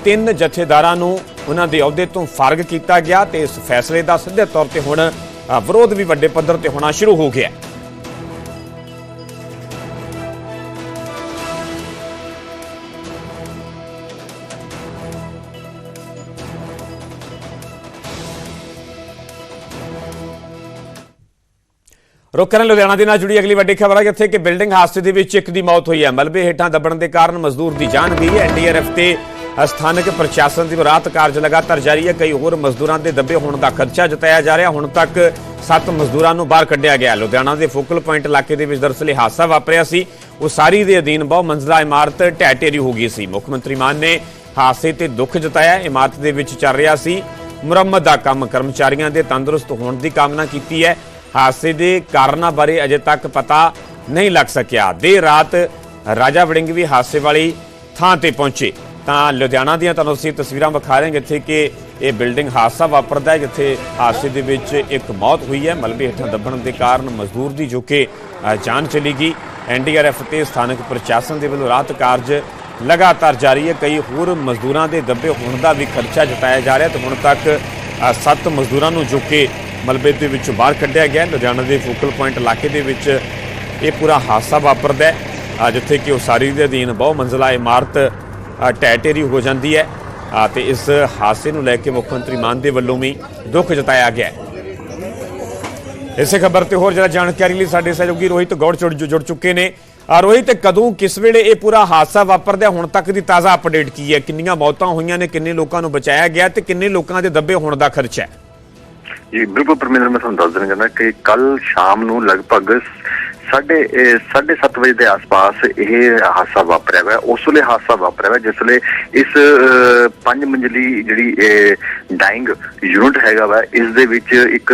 ਤਿੰਨ ਜਥੇਦਾਰਾਂ ਨੂੰ ਉਹਨਾਂ ਦੇ ਅਹੁਦੇ ਤੋਂ ਫਾਰਗ ਕੀਤਾ ਗਿਆ ਤੇ ਇਸ ਫੈਸਲੇ ਦਾ ਸਿੱਧੇ ਤੌਰ ਤੇ ਹੁਣ ਵਿਰੋਧ ਵੀ ਵੱਡੇ ਪੱਧਰ ਤੇ ਹੋਣਾ ਸ਼ੁਰੂ ਹੋ ਗਿਆ। ਰੁਕ ਕਰਨ ਲੁਧਿਆਣਾ ਦੇ ਨਾਲ ਜੁੜੀ ਅਗਲੀ ਵੱਡੀ ਖਬਰ ਹੈ ਜਿੱਥੇ ਕਿ ਬਿਲਡਿੰਗ ਹਾਦਸੇ ਦੇ ਵਿੱਚ ਇੱਕ ਦੀ ਮੌਤ ਹੋਈ ਹੈ। ਮਲਬੇ ਹੇਠਾਂ ਦੱਬਣ ਦੇ ਕਾਰਨ ਮਜ਼ਦੂਰ ਦੀ ਜਾਨ ਗਈ ਹੈ। ਐਨਡੀਆਰਐਫ ਤੇ ਸਥਾਨਕ ਪ੍ਰਸ਼ਾਸਨ ਦੀ ਰਾਤ ਕਾਰਜ ਲਗਾਤਾਰ ਜਾਰੀ ਹੈ। ਕਈ ਹੋਰ ਮਜ਼ਦੂਰਾਂ ਦੇ ਦੱਬੇ ਹੋਣ ਦਾ ਖਰਚਾ ਜਤਾਇਆ ਜਾ ਰਿਹਾ। ਹੁਣ ਤੱਕ 7 ਮਜ਼ਦੂਰਾਂ ਨੂੰ ਬਾਹਰ ਕੱਢਿਆ ਗਿਆ। ਲੁਧਿਆਣਾ ਦੇ ਫੋਕਲ ਪੁਆਇੰਟ ਇਲਾਕੇ ਦੇ ਵਿੱਚ ਦਰਅਸਲ ਇਹ ਹਾਦਸਾ ਵਾਪਰਿਆ ਸੀ। ਉਸਾਰੀ ਦੇ ਅਧੀਨ ਬਹੁ ਮੰਜ਼ਲਾ ਇਮਾਰਤ ਢਹਿ ਢੇਰੀ ਹੋ ਗਈ ਸੀ। ਮੁੱਖ ਮੰਤਰੀ ਮਾਨ ਨੇ ਹਾਦਸੇ ਤੇ ਦੁੱਖ ਜਤਾਇਆ। ਇਮਾਰਤ ਦੇ ਵਿੱਚ ਚੱਲ ਰਿਹਾ ਸੀ। ਮੁਰੰਮਤ ਦਾ ਕੰਮ ਕਰਮਚਾਰੀਆਂ ਦੇ ਤੰਦਰੁਸਤ ਹੋਣ ਦੀ ਕਾਮਨਾ ਕੀਤੀ ਹੈ। ਹਾਦਸੇ ਦੇ ਕਾਰਨਾਂ ਬਾਰੇ ਅਜੇ ਤੱਕ ਪਤਾ ਨਹੀਂ ਲੱਗ ਸਕਿਆ। ਦੇਰ ਰਾਤ ਰਾਜਾ ਵੜਿੰਗ ਵੀ ਹਾਦਸੇ ਵਾਲੀ ਥਾਂ ਤੇ ਪਹੁੰਚੇ। ਤਾਂ ਲੁਧਿਆਣਾ ਦੀਆਂ ਤੁਹਾਨੂੰ ਅਸੀਂ ਤਸਵੀਰਾਂ ਵਿਖਾ ਰਹੇ ਹਾਂ ਜਿੱਥੇ ਕਿ ਇਹ ਬਿਲਡਿੰਗ ਹਾਦਸਾ ਵਾਪਰਦਾ ਹੈ, ਜਿੱਥੇ ਹਾਦਸੇ ਦੇ ਵਿੱਚ ਇੱਕ ਮੌਤ ਹੋਈ ਹੈ। ਮਲਬੇ ਹੇਠਾਂ ਦੱਬਣ ਦੇ ਕਾਰਨ ਮਜ਼ਦੂਰ ਦੀ ਜੋ ਕਿ ਜਾਨ ਚਲੀ ਗਈ। ਐਨਡੀਆਰਐਫ ਤੇ ਸਥਾਨਕ ਪ੍ਰਸ਼ਾਸਨ ਦੇ ਵੱਲੋਂ ਰਾਹਤ ਕਾਰਜ ਲਗਾਤਾਰ ਜਾਰੀ ਹੈ। ਕਈ ਹੋਰ ਮਜ਼ਦੂਰਾਂ ਦੇ ਦੱਬੇ ਹੋਣ ਦਾ ਵੀ ਖਰਚਾ ਜਤਾਇਆ ਜਾ ਰਿਹਾ ਤੇ ਹੁਣ ਤੱਕ ਸੱਤ ਮਜ਼ਦੂਰਾਂ ਨੂੰ ਜੋ ਕਿ ਮਲਬੇ ਦੇ ਵਿੱਚੋਂ ਬਾਹਰ ਕੱਢਿਆ ਗਿਆ। ਲੁਧਿਆਣਾ ਦੇ ਫੋਕਲ ਪੁਆਇੰਟ ਇਲਾਕੇ ਦੇ ਵਿੱਚ ਇਹ ਪੂਰਾ ਹਾਦਸਾ ਵਾਪਰਦਾ ਹੈ। ਜਿੱਥੇ ਕਿ ਉਸਾਰੀ ਦੇ ਅਧੀਨ ਬਹੁ ਮੰਜ਼ਲਾ ਇਮਾਰਤ ਅ, ਢੇਰੀ ਹੋ ਜਾਂਦੀ ਹੈ। ਅ, ਤੇ ਇਸ ਹਾਦਸੇ ਨੂੰ ਲੈ ਕੇ ਮੁੱਖ ਮੰਤਰੀ ਮਾਨ ਦੇ ਵੱਲੋਂ ਵੀ ਦੁੱਖ ਜਤਾਇਆ ਗਿਆ ਇਸੇ ਖਬਰ ਤੇ ਹੋਰ ਜਿਹੜਾ ਜਾਣਕਾਰੀ ਲਈ ਸਾਡੇ ਸਹਿਯੋਗੀ ਰੋਹਿਤ ਗੌੜ ਜੁੜ ਜੁੜ ਚੁੱਕੇ ਨੇ। ਰੋਹਿਤ ਕਦੋਂ ਕਿਸ ਵੇਲੇ ਇਹ ਪੂਰਾ ਹਾਦਸਾ ਵਾਪਰਦਾ ਹੁਣ ਤੱਕ ਦੀ ਤਾਜ਼ਾ ਅਪਡੇਟ ਕੀ ਹੈ? ਕਿੰਨੀਆਂ ਮੌਤਾਂ ਹੋਈਆਂ ਨੇ? ਕਿੰਨੇ ਲੋਕਾਂ ਨੂੰ ਬਚਾਇਆ ਗਿਆ ਤੇ ਕਿੰਨੇ ਲੋਕਾਂ ਦੇ ਦੱਬੇ ਹੋਣ ਦਾ ਖਰਚਾ ਹੈ? ਜੀ ਬਿਲਕੁਲ ਪਰਮੇਂਦਰ ਮੈਂ ਤੁਹਾਨੂੰ ਦੱਸ ਦੇਣਾ ਚਾਹੁੰਦਾ ਕਿ ਕੱਲ ਸ਼ਾਮ ਨੂੰ ਲਗਭਗ ਸਾਢੇ ਅਹ, ਸਾਢੇ ਸੱਤ ਵਜੇ ਦੇ ਆਸ-ਪਾਸ ਇਹ ਹਾਦਸਾ ਵਾਪਰਿਆ ਹੋਇਆ। ਉਸ ਵੇਲੇ ਹਾਦਸਾ ਵਾਪਰਿਆ ਹੋਇਆ ਜਿਸ ਵੇਲੇ ਇਸ ਅਹ, ਪੰਜ ਮੰਜ਼ਲੀ ਜਿਹੜੀ ਡਾਈਂਗ ਯੂਨਿਟ ਹੈਗਾ ਵਾ ਇਸ ਦੇ ਵਿੱਚ ਇੱਕ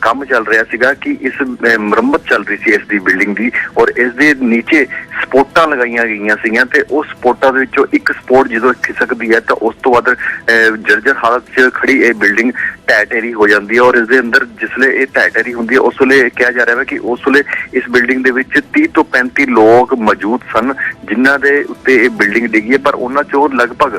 ਕੰਮ ਚੱਲ ਰਿਹਾ ਸੀਗਾ ਕਿ ਇਸ ਮੁਰੰਮਤ ਚੱਲ ਰਹੀ ਸੀ ਇਸ ਦੀ ਬਿਲਡਿੰਗ ਦੀ ਔਰ ਇਸ ਦੇ ਨੀਚੇ ਸਪੋਰਟਾਂ ਲਗਾਈਆਂ ਗਈਆਂ ਸੀਗੀਆਂ ਤੇ ਉਸ ਸਪੋਰਟਾਂ ਦੇ ਵਿੱਚੋਂ ਇੱਕ ਸਪੋਰਟ ਜਦੋਂ ਖਿਸਕਦੀ ਹੈ ਤਾਂ ਉਸ ਤੋਂ ਬਾਅਦ ਅਹ, ਜਰਜਰ ਹਾਲਤ 'ਚ ਖੜੀ ਇਹ ਬਿਲਡਿੰਗ ਢਹਿ ਢੇਰੀ ਹੋ ਜਾਂਦੀ ਹੈ ਔਰ ਇਸ ਦੇ ਅੰਦਰ ਜਿਸਲੇ ਇਹ ਢਹਿ ਢੇਰੀ ਹੁੰਦੀ ਹੈ ਉਸ ਵੇਲੇ ਕਿਹਾ ਜਾ ਰਿਹਾ ਹੈ ਕਿ ਉਸ ਵੇਲੇ ਇਸ ਬਿਲਡਿੰਗ ਦੇ ਵਿੱਚ 30 ਤੋਂ 35 ਲੋਕ ਮੌਜੂਦ ਸਨ ਜਿਨ੍ਹਾਂ ਦੇ ਉੱਤੇ ਇਹ ਬਿਲਡਿੰਗ ਡਿੱਗੀ ਹੈ। ਪਰ ਉਹਨਾਂ ਚੋਂ ਲਗਭਗ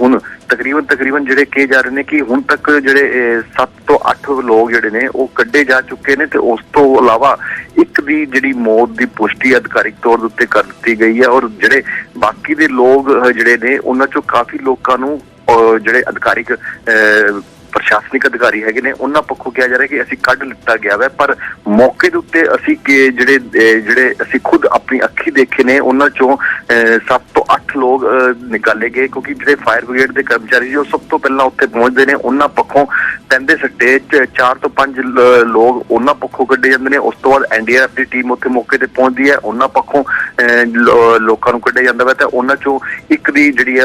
ਹੁਣ ਤਕਰੀਬਨ ਤਕਰੀਬਨ ਜਿਹੜੇ ਕਹੇ ਜਾ ਰਹੇ ਨੇ ਕਿ ਹੁਣ ਤੱਕ ਜਿਹੜੇ 7 ਤੋਂ 8 ਲੋਕ ਜਿਹੜੇ ਨੇ ਉਹ ਕੱਢੇ ਜਾ ਚੁੱਕੇ ਨੇ ਤੇ ਉਸ ਤੋਂ ਇਲਾਵਾ ਇੱਕ ਦੀ ਜਿਹੜੀ ਮੌਤ ਦੀ ਪੁਸ਼ਟੀ ਅਧਿਕਾਰਿਕ ਤੌਰ ਦੇ ਉੱਤੇ ਕਰ ਦਿੱਤੀ ਗਈ ਹੈ ਔਰ ਜਿਹੜੇ ਬਾਕੀ ਦੇ ਲੋਕ ਜਿਹੜੇ ਨੇ ਉਹਨਾਂ ਚੋਂ ਕਾਫੀ ਲੋਕਾਂ ਨੂੰ ਅਹ, ਜਿਹੜੇ ਅਧਿਕਾਰਿਕ ਅਹ, ਪ੍ਰਸ਼ਾਸਨਿਕ ਅਧਿਕਾਰੀ ਹੈਗੇ ਨੇ ਉਹਨਾਂ ਪੱਖੋਂ ਕਿਹਾ ਜਾ ਰਿਹਾ ਕਿ ਅਸੀਂ ਕੱਢ ਲਿੱਤਾ ਗਿਆ ਹੈ ਪਰ ਮੌਕੇ ਦੇ ਉੱਤੇ ਅਸੀਂ ਕਿ ਜਿਹੜੇ ਜਿਹੜੇ ਅਸੀਂ ਖੁਦ ਆਪਣੀ ਅੱਖੀ ਦੇਖੇ ਨੇ ਉਹਨਾਂ ਚੋਂ 7 ਤੋਂ 8 ਲੋਕ ਅਹ, ਨਿਕਾਲੇ ਗਏ ਕਿਉਂਕਿ ਜਿਹੜੇ ਫਾਇਰ ਬ੍ਰਿਗੇਡ ਦੇ ਕਰਮਚਾਰੀ ਜੀ ਉਹ ਸਭ ਤੋਂ ਪਹਿਲਾਂ ਉੱਥੇ ਪਹੁੰਚਦੇ ਨੇ ਉਹਨਾਂ ਪੱਖੋਂ ਪੈਂਦੇ ਸੱਟੇ 4 ਤੋਂ 5 ਲੋਕ ਉਹਨਾਂ ਪੱਖੋਂ ਕੱਢੇ ਜਾਂਦੇ ਨੇ ਉਸ ਤੋਂ ਬਾਅਦ ਐਨਡੀਆਰਐਫ ਦੀ ਟੀਮ ਉੱਥੇ ਮੌਕੇ ਤੇ ਪਹੁੰਚਦੀ ਹੈ ਉਹਨਾਂ ਪੱਖੋਂ ਅਹ, ਲੋਕਾਂ ਨੂੰ ਕੱਢਿਆ ਜਾਂਦਾ ਵਾ ਤੇ ਉਹਨਾਂ ਚੋਂ ਇੱਕ ਦੀ ਜਿਹੜੀ ਹੈ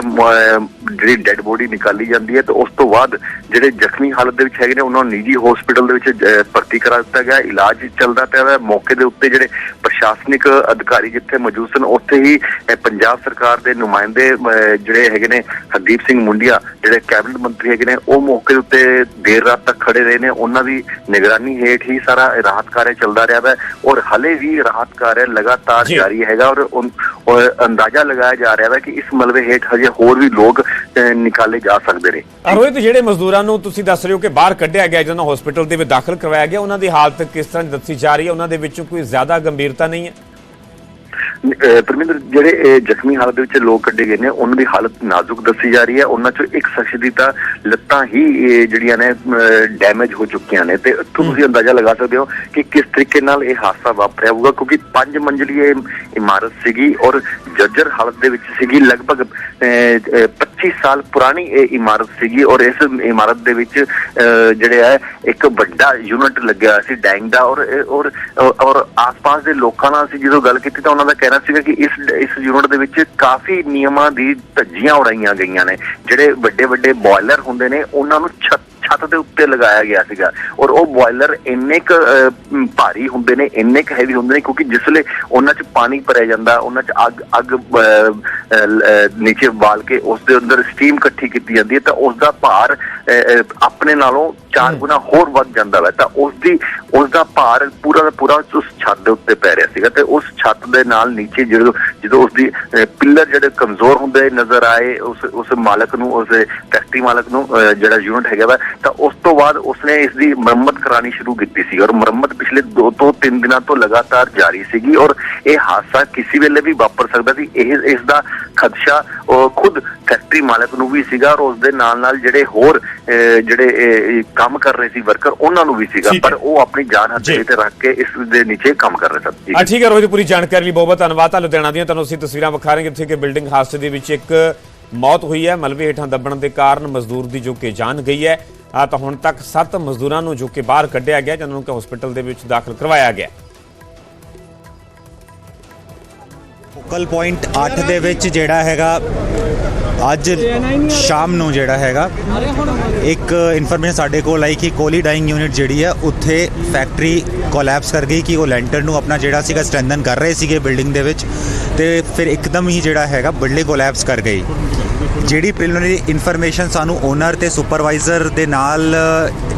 ਜਿਹੜੀ ਡੈੱਡ ਬੋਡੀ ਨਿਕਾਲੀ ਜਾਂਦੀ ਹੈ ਤੇ ਉਸ ਤੋਂ ਬਾਅਦ ਜਿਹੜੇ ਜ਼ਖਮੀ ਹਾਲਤ ਦੇ ਵਿੱਚ ਹੈਗੇ ਨੇ, ਉਹਨਾਂ ਨੂੰ ਨਿੱਜੀ ਹਸਪੀਟਲ ਦੇ ਵਿੱਚ ਭਰਤੀ ਕਰਾ ਦਿੱਤਾ ਗਿਆ। ਇਲਾਜ ਚੱਲਦਾ ਪਿਆ ਹੈ ਮੌਕੇ ਦੇ ਉੱਤੇ ਜਿਹੜੇ ਪ੍ਰਸ਼ਾਸਨਿਕ ਅਧਿਕਾਰੀ ਜਿੱਥੇ ਮੌਜੂਦ ਸਨ ਉੱਥੇ ਹੀ ਪੰਜਾਬ ਸਰਕਾਰ ਦੇ ਨੁਮਾਇੰਦੇ ਜਿਹੜੇ ਹੈਗੇ ਨੇ ਹਰਦੀਪ ਸਿੰਘ ਮੁੰਡੀਆ ਜਿਹੜੇ ਕੈਬਨਿਟ ਮੰਤਰੀ ਹੈਗੇ ਨੇ ਉਹ ਮੌਕੇ ਦੇ ਉੱਤੇ ਦੇਰ ਰਾਤ ਤੱਕ ਖੜੇ ਰਹੇ ਨੇ। ਉਹਨਾਂ ਦੀ ਨਿਗਰਾਨੀ ਹੇਠ ਹੀ ਸਾਰਾ ਰਾਹਤ ਕਾਰਜ ਚੱਲਦਾ ਰਿਹਾ ਹੈ ਔਰ ਹਲੇ ਵੀ ਰਾਹਤ ਕਾਰਜ ਲਗਾਤਾਰ। ਜਾਰੀ ਹੈਗਾ ਔਰ ਅੰਦਾਜ਼ਾ ਲਗਾਇਆ ਜਾ ਰਿਹਾ ਹੈ ਕਿ ਇਸ ਮਲਬੇ ਹੇਠ ਹਜੇ ਹੋਰ ਵੀ ਲੋਕ ਨਿਕਾਲੇ ਜਾ ਸਕਦੇ ਨੇ। ਰੋਹਿਤ ਜਿਹੜੇ ਮਜ਼ਦੂਰਾਂ ਨੂੰ ਤੁਸੀਂ ਦੱਸ ਰਹੇ ਹੋ ਕਿ ਬਾਹਰ ਕੱਢਿਆ ਗਿਆ ਜਿਹਨਾਂ ਨੂੰ ਹਸਪੀਟਲ ਦੇ ਵਿੱਚ ਦਾਖਲ ਕਰਵਾਇਆ ਗਿਆ ਉਹਨਾਂ ਦੀ ਹਾਲਤ ਕਿਸ ਤਰ੍ਹਾਂ ਦੱਸੀ ਜਾ ਰਹੀ ਹੈ? ਉਹਨਾਂ ਦੇ ਵਿੱਚੋਂ ਕੋਈ ਜ਼ਿਆਦਾ ਗੰਭੀਰਤਾ ਨਹੀਂ ਹੈ ਅਹ ਪਰਮਿੰਦਰ ਜਿਹੜੇ ਜ਼ਖਮੀ ਹਾਲਤ ਦੇ ਵਿੱਚ ਲੋਕ ਕੱਢੇ ਗਏ ਨੇ ਉਹਨਾਂ ਦੀ ਹਾਲਤ ਨਾਜ਼ੁਕ ਦੱਸੀ ਜਾ ਰਹੀ ਹੈ। ਉਹਨਾਂ ਚੋਂ ਇੱਕ ਸ਼ਖਸ ਦੀ ਤਾਂ ਲੱਤਾਂ ਹੀ ਜਿਹੜੀਆਂ ਨੇ ਡੈਮੇਜ ਹੋ ਚੁੱਕੀਆਂ ਨੇ। ਤੇ ਇੱਥੋਂ ਤੁਸੀਂ ਅੰਦਾਜ਼ਾ ਲਗਾ ਸਕਦੇ ਹੋ ਕਿ ਕਿਸ ਤਰੀਕੇ ਨਾਲ ਇਹ ਹਾਦਸਾ ਵਾਪਰਿਆ ਹੋਊਗਾ ਕਿਉਂਕਿ ਪੰਜ ਮੰਜ਼ਲੀ ਇਹ ਇਮਾਰਤ ਸੀਗੀ ਔਰ ਜੱਜਰ ਹਾਲਤ ਦੇ ਵਿੱਚ ਸੀਗੀ। ਲਗਭਗ ਅਹ, ਅਹ, 25 ਸਾਲ ਪੁਰਾਣੀ ਇਹ ਇਮਾਰਤ ਸੀਗੀ ਔਰ ਇਸ ਇਮਾਰਤ ਦੇ ਵਿੱਚ ਜਿਹੜੇ ਹੈ ਇੱਕ ਵੱਡਾ ਯੂਨਿਟ ਲੱਗਿਆ ਸੀ ਡੈਂਗ ਦਾ ਔਰ ਔਰ ਆਸ-ਪਾਸ ਦੇ ਲੋਕਾਂ ਨਾਲ ਅਸੀਂ ਜਦੋਂ ਗੱਲ ਕੀਤੀ ਤਾਂ ਉਹਨਾਂ ਦਾ ਕਹਿਣਾ ਸੀਗਾ ਕਿ ਇਸ ਇਸ ਯੂਨਿਟ ਦੇ ਵਿੱਚ ਕਾਫੀ ਨਿਯਮਾਂ ਦੀ ਧੱਜੀਆਂ ਉਡਾਈਆਂ ਗਈਆਂ ਨੇ। ਜਿਹੜੇ ਵੱਡੇ ਵੱਡੇ ਬੋਇਲਰ ਹੁੰਦੇ ਨੇ ਉਹਨਾਂ ਨੂੰ ਛੱਤ ਛੱਤ ਦੇ ਉੱਤੇ ਲਗਾਇਆ ਗਿਆ ਸੀਗਾ। ਔਰ ਉਹ ਬੋਇਲਰ ਇੰਨੇ ਕ ਭਾਰੀ ਹੁੰਦੇ ਨੇ ਇੰਨੇ ਕ ਹੈਵੀ ਹੁੰਦੇ ਨੇ ਕਿਉਂਕਿ ਜਿਸਲੇ ਉਹਨਾਂ 'ਚ ਪਾਣੀ ਭਰਿਆ ਜਾਂਦਾ ਉਹਨਾਂ 'ਚ ਅੱਗ ਅੱਗ ਅਹ, ਨੀਚੇ ਬਾਲ ਕੇ ਉਸ ਦੇ ਅੰਦਰ ਸਟੀਮ ਇਕੱਠੀ ਕੀਤੀ ਜਾਂਦੀ ਹੈ ਤਾਂ ਉਸ ਦਾ ਭਾਰ ਅਹ, ਆਪਣੇ ਨਾਲੋਂ ਚਾਰ ਗੁਣਾ ਹੋਰ ਵੱਧ ਜਾਂਦਾ ਵਾ ਤਾਂ ਉਸ ਦੀ ਉਸ ਦਾ ਭਾਰ ਪੂਰਾ ਦਾ ਪੂਰਾ ਉਸ ਛੱਤ ਦੇ ਉੱਤੇ ਪੈ ਰਿਹਾ ਸੀਗਾ ਤੇ ਉਸ ਛੱਤ ਦੇ ਨਾਲ ਨੀਚੇ ਜਦੋਂ ਜਦੋਂ ਉਸ ਦੀ ਪਿੱਲਰ ਜਿਹੜੇ ਕਮਜ਼ੋਰ ਹੁੰਦੇ ਨਜ਼ਰ ਆਏ ਉਸ ਉਸ ਮਾਲਕ ਨੂੰ ਉਸ ਫੈਕਟਰੀ ਮਾਲਕ ਨੂੰ ਜਿਹੜਾ ਯੂਨਿਟ ਹੈਗਾ ਵਾ ਤਾਂ ਉਸ ਤੋਂ ਬਾਅਦ ਉਸਨੇ ਇਸ ਦੀ ਮੁਰੰਮਤ ਕਰਾਣੀ ਸ਼ੁਰੂ ਕੀਤੀ ਸੀ ਔਰ ਮੁਰੰਮਤ ਪਿਛਲੇ 2 ਤੋਂ 3 ਦਿਨਾਂ ਤੋਂ ਲਗਾਤਾਰ ਜਾਰੀ ਸੀਗੀ ਔਰ ਇਹ ਹਾਦਸਾ ਕਿਸੇ ਵੇਲੇ ਵੀ ਵਾਪਰ ਸਕਦਾ ਸੀ ਇਹ ਇਸ ਦਾ ਖਦਸ਼ਾ ਉਹ ਖੁਦ ਫੈਕਟਰੀ ਮਾਲਕ ਨੂੰ ਵੀ ਸੀਗਾ ਔਰ ਉਸ ਦੇ ਨਾਲ ਨਾਲ ਜਿਹੜੇ ਹੋਰ ਜਿਹੜੇ ਕੰਮ ਕਰ ਰਹੇ ਸੀ ਵਰਕਰ ਉਹਨਾਂ ਨੂੰ ਵੀ ਸੀਗਾ। ਪਰ ਉਹ ਆਪਣੀ ਜਾਨ ਜੀ। ਹਥੇਲੀ ਤੇ ਰੱਖ ਕੇ ਇਸ ਦੇ ਨੀਚੇ ਕੰਮ ਕਰ ਰਹੇ ਸਨ। ਜੀ। ਆ ਠੀਕ ਹੈ ਰੋਹਿਤ ਪੂਰੀ ਜਾਣਕਾਰੀ ਲਈ ਬਹੁਤ ਬਹੁਤ ਧੰਨਵਾਦ। ਤੁਹਾਨੂੰ ਲੁਧਿਆਣਾ ਦੀਆਂ ਤੁਹਾਨੂੰ ਅਸੀਂ ਤਸਵੀਰਾਂ ਵਿਖਾ ਰਹੇ ਹਾਂ ਜਿੱਥੇ ਕਿ ਬਿਲਡਿੰਗ ਹਾਦਸੇ ਦੇ ਵਿੱਚ ਇੱਕ ਮੌਤ ਹੋਈ ਹੈ। ਮਲਬੇ ਹੇਠਾਂ ਦੱਬਣ ਦੇ ਕਾਰਨ ਮਜ਼ਦੂਰ ਦੀ ਜੋ ਕਿ ਜਾਨ ਗਈ ਹੈ ਆ ਤਾਂ ਹੁਣ ਤੱਕ 7 ਮਜ਼ਦੂਰਾਂ ਨੂੰ ਜੋ ਕਿ ਬਾਹਰ ਕੱਢਿਆ ਗਿਆ ਜਿਨ੍ਹਾਂ ਨੂੰ ਕਿ ਹਸਪੀਟਲ ਦੇ ਵਿੱਚ ਦਾਖਲ ਕਰਵਾਇਆ ਗਿਆ। ਫੋਕਲ ਪੁਆਇੰਟ 8 ਦੇ ਵਿੱਚ ਜਿਹੜਾ ਹੈਗਾ ਅੱਜ ਸ਼ਾਮ ਨੂੰ ਜਿਹੜਾ ਹੈਗਾ, ਇੱਕ ਇਨਫੋਰਮੇਸ਼ਨ ਸਾਡੇ ਕੋਲ ਆਈ ਕਿ ਕੋਲੀ ਡਾਈਂਗ ਯੂਨਿਟ ਜਿਹੜੀ ਹੈ, ਉੱਥੇ ਫੈਕਟਰੀ ਕੋਲੈਪਸ ਕਰ ਗਈ ਕਿ ਉਹ ਲੈਂਟਰ ਨੂੰ ਆਪਣਾ ਜਿਹੜਾ ਸੀਗਾ ਸਟ੍ਰੈਂਥਨ ਕਰ ਰਹੇ ਸੀਗੇ ਬਿਲਡਿੰਗ ਦੇ ਵਿੱਚ ਤੇ ਫਿਰ ਇੱਕਦਮ ਹੀ ਜਿਹੜਾ ਹੈਗਾ ਬਿਲਡਿੰਗ ਕੋਲੈਪਸ ਕਰ ਗਈ। ਜਿਹੜੀ ਪ੍ਰੀਲਿਮਿਨਰੀ ਇਨਫੋਰਮੇਸ਼ਨ ਸਾਨੂੰ ਓਨਰ ਤੇ ਸੁਪਰਵਾਈਜ਼ਰ ਦੇ ਨਾਲ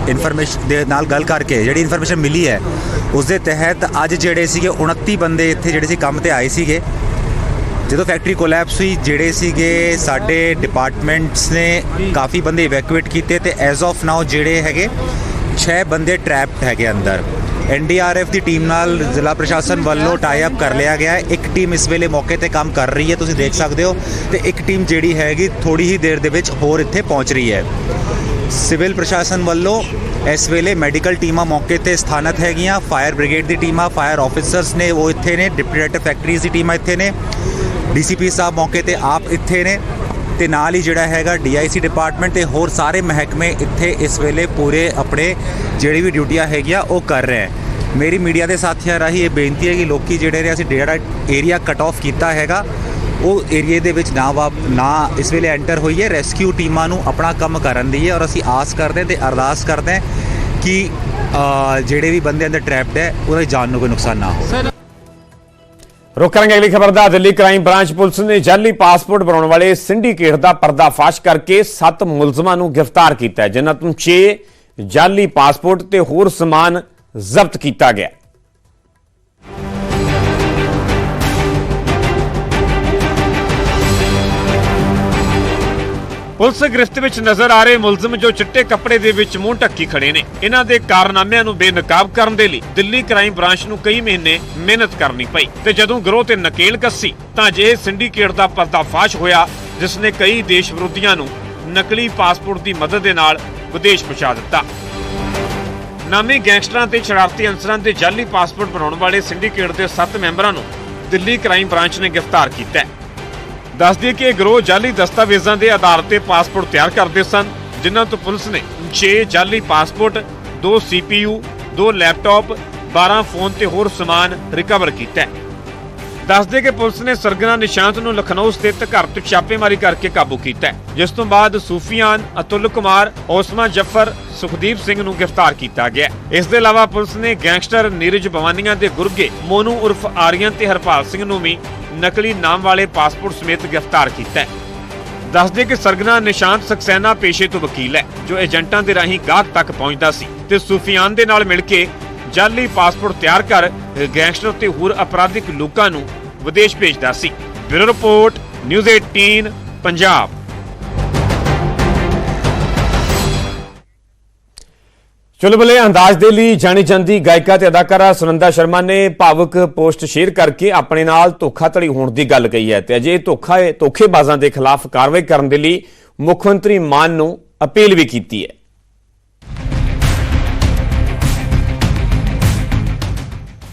ਇਨਫੋਰਮੇਸ਼ਨ ਦੇ ਨਾਲ ਗੱਲ ਕਰਕੇ ਜਿਹੜੀ ਇਨਫੋਰਮੇਸ਼ਨ ਮਿਲੀ ਹੈ ਉਸ ਦੇ ਤਹਿਤ ਅੱਜ ਜਿਹੜੇ ਸੀਗੇ 29 ਬੰਦੇ ਇੱਥੇ ਜਿਹੜੇ ਸੀ ਕੰਮ ਤੇ ਆਏ ਸੀਗੇ। ਜਦੋਂ ਫੈਕਟਰੀ ਕੋਲੈਪਸ ਹੋਈ, ਜਿਹੜੇ ਸੀਗੇ ਸਾਡੇ ਡਿਪਾਰਟਮੈਂਟਸ ਨੇ ਕਾਫੀ ਬੰਦੇ ਇਵੈਕੂਏਟ ਕੀਤੇ ਤੇ ਐਜ਼ ਆਫ ਨਾਓ ਜਿਹੜੇ ਹੈਗੇ 6 ਬੰਦੇ ਟ੍ਰੈਪਡ ਹੈਗੇ ਅੰਦਰ। ਐਨਡੀਆਰਐਫ ਦੀ ਟੀਮ ਨਾਲ ਜ਼ਿਲ੍ਹਾ ਪ੍ਰਸ਼ਾਸਨ ਵੱਲੋਂ ਟਾਈ ਅਪ ਕਰ ਲਿਆ ਗਿਆ ਹੈ। ਇੱਕ ਟੀਮ ਇਸ ਵੇਲੇ ਮੌਕੇ ਤੇ ਕੰਮ ਕਰ ਰਹੀ ਹੈ, ਤੁਸੀਂ ਦੇਖ ਸਕਦੇ ਹੋ। ਤੇ ਇੱਕ ਟੀਮ ਜਿਹੜੀ ਹੈਗੀ ਥੋੜੀ ਹੀ ਦੇਰ ਦੇ ਵਿੱਚ ਹੋਰ ਇੱਥੇ ਪਹੁੰਚ ਰਹੀ ਹੈ। ਸਿਵਲ ਪ੍ਰਸ਼ਾਸਨ ਵੱਲੋਂ ਇਸ ਵੇਲੇ ਮੈਡੀਕਲ ਟੀਮਾਂ ਮੌਕੇ ਤੇ ਸਥਾਨਤ ਹੈਗੀਆਂ। ਫਾਇਰ ਬ੍ਰਿਗੇਡ ਦੀ ਟੀਮਾਂ ਫਾਇਰ ਆਫੀਸਰਸ ਨੇ, ਉਹ ਇੱਥੇ ਨੇ ਡਿਪਟੀ ਡਾਇਰੈਕਟਰ ਫੈਕਟਰੀਜ਼ ਦੀ ਟੀਮਾਂ ਇੱਥੇ ਨੇ। ਡੀਸੀਪੀ ਸਾਹਿਬ ਮੌਕੇ ਤੇ ਆਪ ਇੱਥੇ ਨੇ ਤੇ ਨਾਲ ਹੀ ਜਿਹੜਾ ਹੈਗਾ ਡੀਆਈਸੀ ਡਿਪਾਰਟਮੈਂਟ ਤੇ ਹੋਰ ਸਾਰੇ ਮਹਿਕਮੇ ਇੱਥੇ ਇਸ ਵੇਲੇ ਪੂਰੇ ਆਪਣੇ ਜਿਹੜੀ ਵੀ ਡਿਊਟੀਆਂ ਹੈਗੀਆਂ ਉਹ ਕਰ ਰਹੇ ਹੈ। ਮੇਰੀ ਮੀਡੀਆ ਦੇ ਸਾਥੀਆਂ ਰਾਹੀਂ ਇਹ ਬੇਨਤੀ ਹੈ ਕਿ ਲੋਕੀ ਜਿਹੜੇ ਨੇ ਅਸੀਂ ਜਿਹੜਾ ਏਰੀਆ ਕਟ ਆਫ ਕੀਤਾ ਹੈਗਾ, ਉਹ ਏਰੀਏ ਦੇ ਵਿੱਚ ਨਾ ਵਾ ਨਾ ਇਸ ਵੇਲੇ ਐਂਟਰ ਹੋਈ ਹੈ ਰੈਸਕਿਊ ਟੀਮਾਂ ਨੂੰ ਆਪਣਾ ਕੰਮ ਕਰਨ ਦੀ ਹੈ ਔਰ ਅਸੀਂ ਆਸ ਕਰਦੇ ਹਾਂ ਤੇ ਅਰਦਾਸ ਕਰਦੇ ਕਿ ਜਿਹੜੇ ਵੀ ਬੰਦੇ ਅੰਦਰ ਟ੍ਰੈਪਡ ਹੈ, ਉਹਨਾਂ ਜਾਨ ਨੂੰ ਕੋਈ ਨੁਕਸਾਨ ਨਾ ਹੋਵੇ। ਰੁਕ ਕਰਾਂਗੇ ਅਗਲੀ ਖਬਰ ਦਾ। ਦਿੱਲੀ ਕ੍ਰਾਈਮ ਬ੍ਰਾਂਚ ਪੁਲਿਸ ਨੇ ਜਾਲੀ ਪਾਸਪੋਰਟ ਬਣਾਉਣ ਵਾਲੇ ਸਿੰਡੀਕੇਟ ਦਾ ਪਰਦਾਫਾਸ਼ ਕਰਕੇ 7 ਮੁਲਜ਼ਮਾਂ ਨੂੰ ਗ੍ਰਿਫਤਾਰ ਕੀਤਾ ਹੈ, ਜਿਨ੍ਹਾਂ ਤੋਂ 6 ਜਾਲੀ ਪਾਸਪੋਰਟ ਤੇ ਹੋਰ ਸਮਾਨ ਜ਼ਬਤ ਕੀਤਾ ਗਿਆ। ਪੁਲਿਸ ਗ੍ਰਿਫਤ ਵਿੱਚ ਨਜ਼ਰ ਆ ਰਹੇ ਮੁਲਜ਼ਮ ਜੋ ਚਿੱਟੇ ਕੱਪੜੇ ਦੇ ਵਿੱਚ ਮੂੰਹ ਢੱਕੀ ਖੜੇ ਨੇ। ਇਹਨਾਂ ਦੇ ਕਾਰਨਾਮਿਆਂ ਨੂੰ ਬੇਨਕਾਬ ਕਰਨ ਦੇ ਲਈ ਦਿੱਲੀ ਕ੍ਰਾਈਮ ਬ੍ਰਾਂਚ ਨੂੰ ਕਈ ਮਹੀਨੇ ਮਿਹਨਤ ਕਰਨੀ ਪਈ। ਤੇ ਜਦੋਂ ਗਰੋਹ ਤੇ ਨਕੇਲ ਕੱਸੀ, ਤਾਂ ਜੇ ਸਿੰਡੀਕੇਟ ਦਾ ਪਰਦਾਫਾਸ਼ ਹੋਇਆ, ਜਿਸ ਨੇ ਕਈ ਦੇਸ਼ ਵਿਰੋਧੀਆਂ ਨੂੰ ਨਕਲੀ ਪਾਸਪੋਰਟ ਦੀ ਮਦਦ ਦੇ ਨਾਲ ਵਿਦੇਸ਼ ਪਹੁੰਚਾ ਦਿੱਤਾ। ਨਾਮੀ ਗੈਂਗਸਟਰਾਂ ਤੇ ਸ਼ਰਾਰਤੀ ਅਨਸਰਾਂ ਦੇ ਜਾਅਲੀ ਪਾਸਪੋਰਟ ਬਣਾਉਣ ਵਾਲੇ ਸਿੰਡੀਕੇਟ ਦੇ 7 ਮੈਂਬਰਾਂ ਨੂੰ ਦਿੱਲੀ ਕ੍ਰਾਈਮ ਬ੍ਰਾਂਚ ਨੇ ਗ੍ਰਿਫਤਾਰ ਕੀਤਾ ਹੈ। ਦੱਸ ਦਈਏ ਕਿ ਇਹ ਗਰੋਹ ਜਾਲੀ ਦਸਤਾਵੇਜ਼ਾਂ ਦੇ ਆਧਾਰ ਤੇ ਪਾਸਪੋਰਟ ਤਿਆਰ ਕਰਦੇ ਸਨ, ਜਿਨ੍ਹਾਂ ਤੋਂ ਪੁਲਿਸ ਨੇ 6 ਜਾਲੀ ਪਾਸਪੋਰਟ 2 CPU 2 ਲੈਪਟਾਪ 12 ਫੋਨ ਤੇ ਹੋਰ ਸਮਾਨ ਰਿਕਵਰ ਕੀਤਾ ਹੈ। ਦੱਸਦੇ ਕਿ ਪੁਲਿਸ ਨੇ ਸਰਗਨਾ ਨਿਸ਼ਾਂਤ ਨੂੰ ਲਖਨਊ ਸਥਿਤ ਘਰ ਤੋਂ ਛਾਪੇਮਾਰੀ ਕਰਕੇ ਕਾਬੂ ਕੀਤਾ ਜਿਸ ਤੋਂ ਬਾਅਦ ਸੂਫੀਆਨ ਅਤੁਲ ਕੁਮਾਰ, ਓਸਮਾ ਜਫਰ, ਸੁਖਦੀਪ ਸਿੰਘ ਨੂੰ ਗ੍ਰਿਫਤਾਰ ਕੀਤਾ ਗਿਆ ਇਸ ਦੇ ਇਲਾਵਾ ਪੁਲਿਸ ਨੇ ਗੈਂਗਸਟਰ ਨੀਰਜ ਭਵਾਨੀਆਂ ਦੇ ਗੁਰਗੇ ਮੋਨੂ ਉਰਫ ਆਰੀਅਨ ਤੇ ਹਰਪਾਲ ਸਿੰਘ ਨੂੰ ਵੀ ਨਕਲੀ ਨਾਮ ਵਾਲੇ ਪਾਸਪੋਰਟ ਸਮੇਤ ਗ੍ਰਿਫਤਾਰ ਕੀਤਾ ਹੈ। ਦੱਸਦੇ ਕਿ ਸਰਗਨਾ ਨਿਸ਼ਾਂਤ ਸਕਸੈਨਾ ਪੇਸ਼ੇ ਤੋਂ ਵਕੀਲ ਹੈ, ਜੋ ਏਜੰਟਾਂ ਦੇ ਰਾਹੀਂ ਗਾਹਕ ਤੱਕ ਪਹੁੰਚਦਾ ਸੀ ਤੇ ਸੂਫੀਆਨ ਦੇ ਨਾਲ ਮਿਲ ਕੇ ਜਾਲੀ ਪਾਸਪੋਰਟ ਤਿਆਰ ਕਰ ਗੈਂਗਸਟਰ ਤੇ ਹੋਰ ਅਪਰਾਧਿਕ ਲੋਕਾਂ ਨੂੰ ਵਿਦੇਸ਼ ਭੇਜਦਾ ਸੀ। Bureau report, news 18 Punjab. ਚੁਲਬਲੇ ਅੰਦਾਜ਼ ਦੇ ਲਈ ਜਾਣੀ ਜਾਂਦੀ ਗਾਇਕਾ ਤੇ ਅਦਾਕਾਰਾ ਸੁਨੰਦਾ ਸ਼ਰਮਾ ਨੇ ਭਾਵੁਕ ਪੋਸਟ ਸ਼ੇਅਰ ਕਰਕੇ ਆਪਣੇ ਨਾਲ ਧੋਖਾਧੜੀ ਹੋਣ ਦੀ ਗੱਲ ਕਹੀ ਹੈ ਤੇ ਅਜੇ ਧੋਖਾ ਧੋਖੇਬਾਜ਼ਾਂ ਦੇ ਖਿਲਾਫ ਕਾਰਵਾਈ ਕਰਨ ਦੇ ਲਈ ਮੁੱਖ ਮੰਤਰੀ ਮਾਨ ਨੂੰ ਅਪੀਲ ਵੀ ਕੀਤੀ ਹੈ।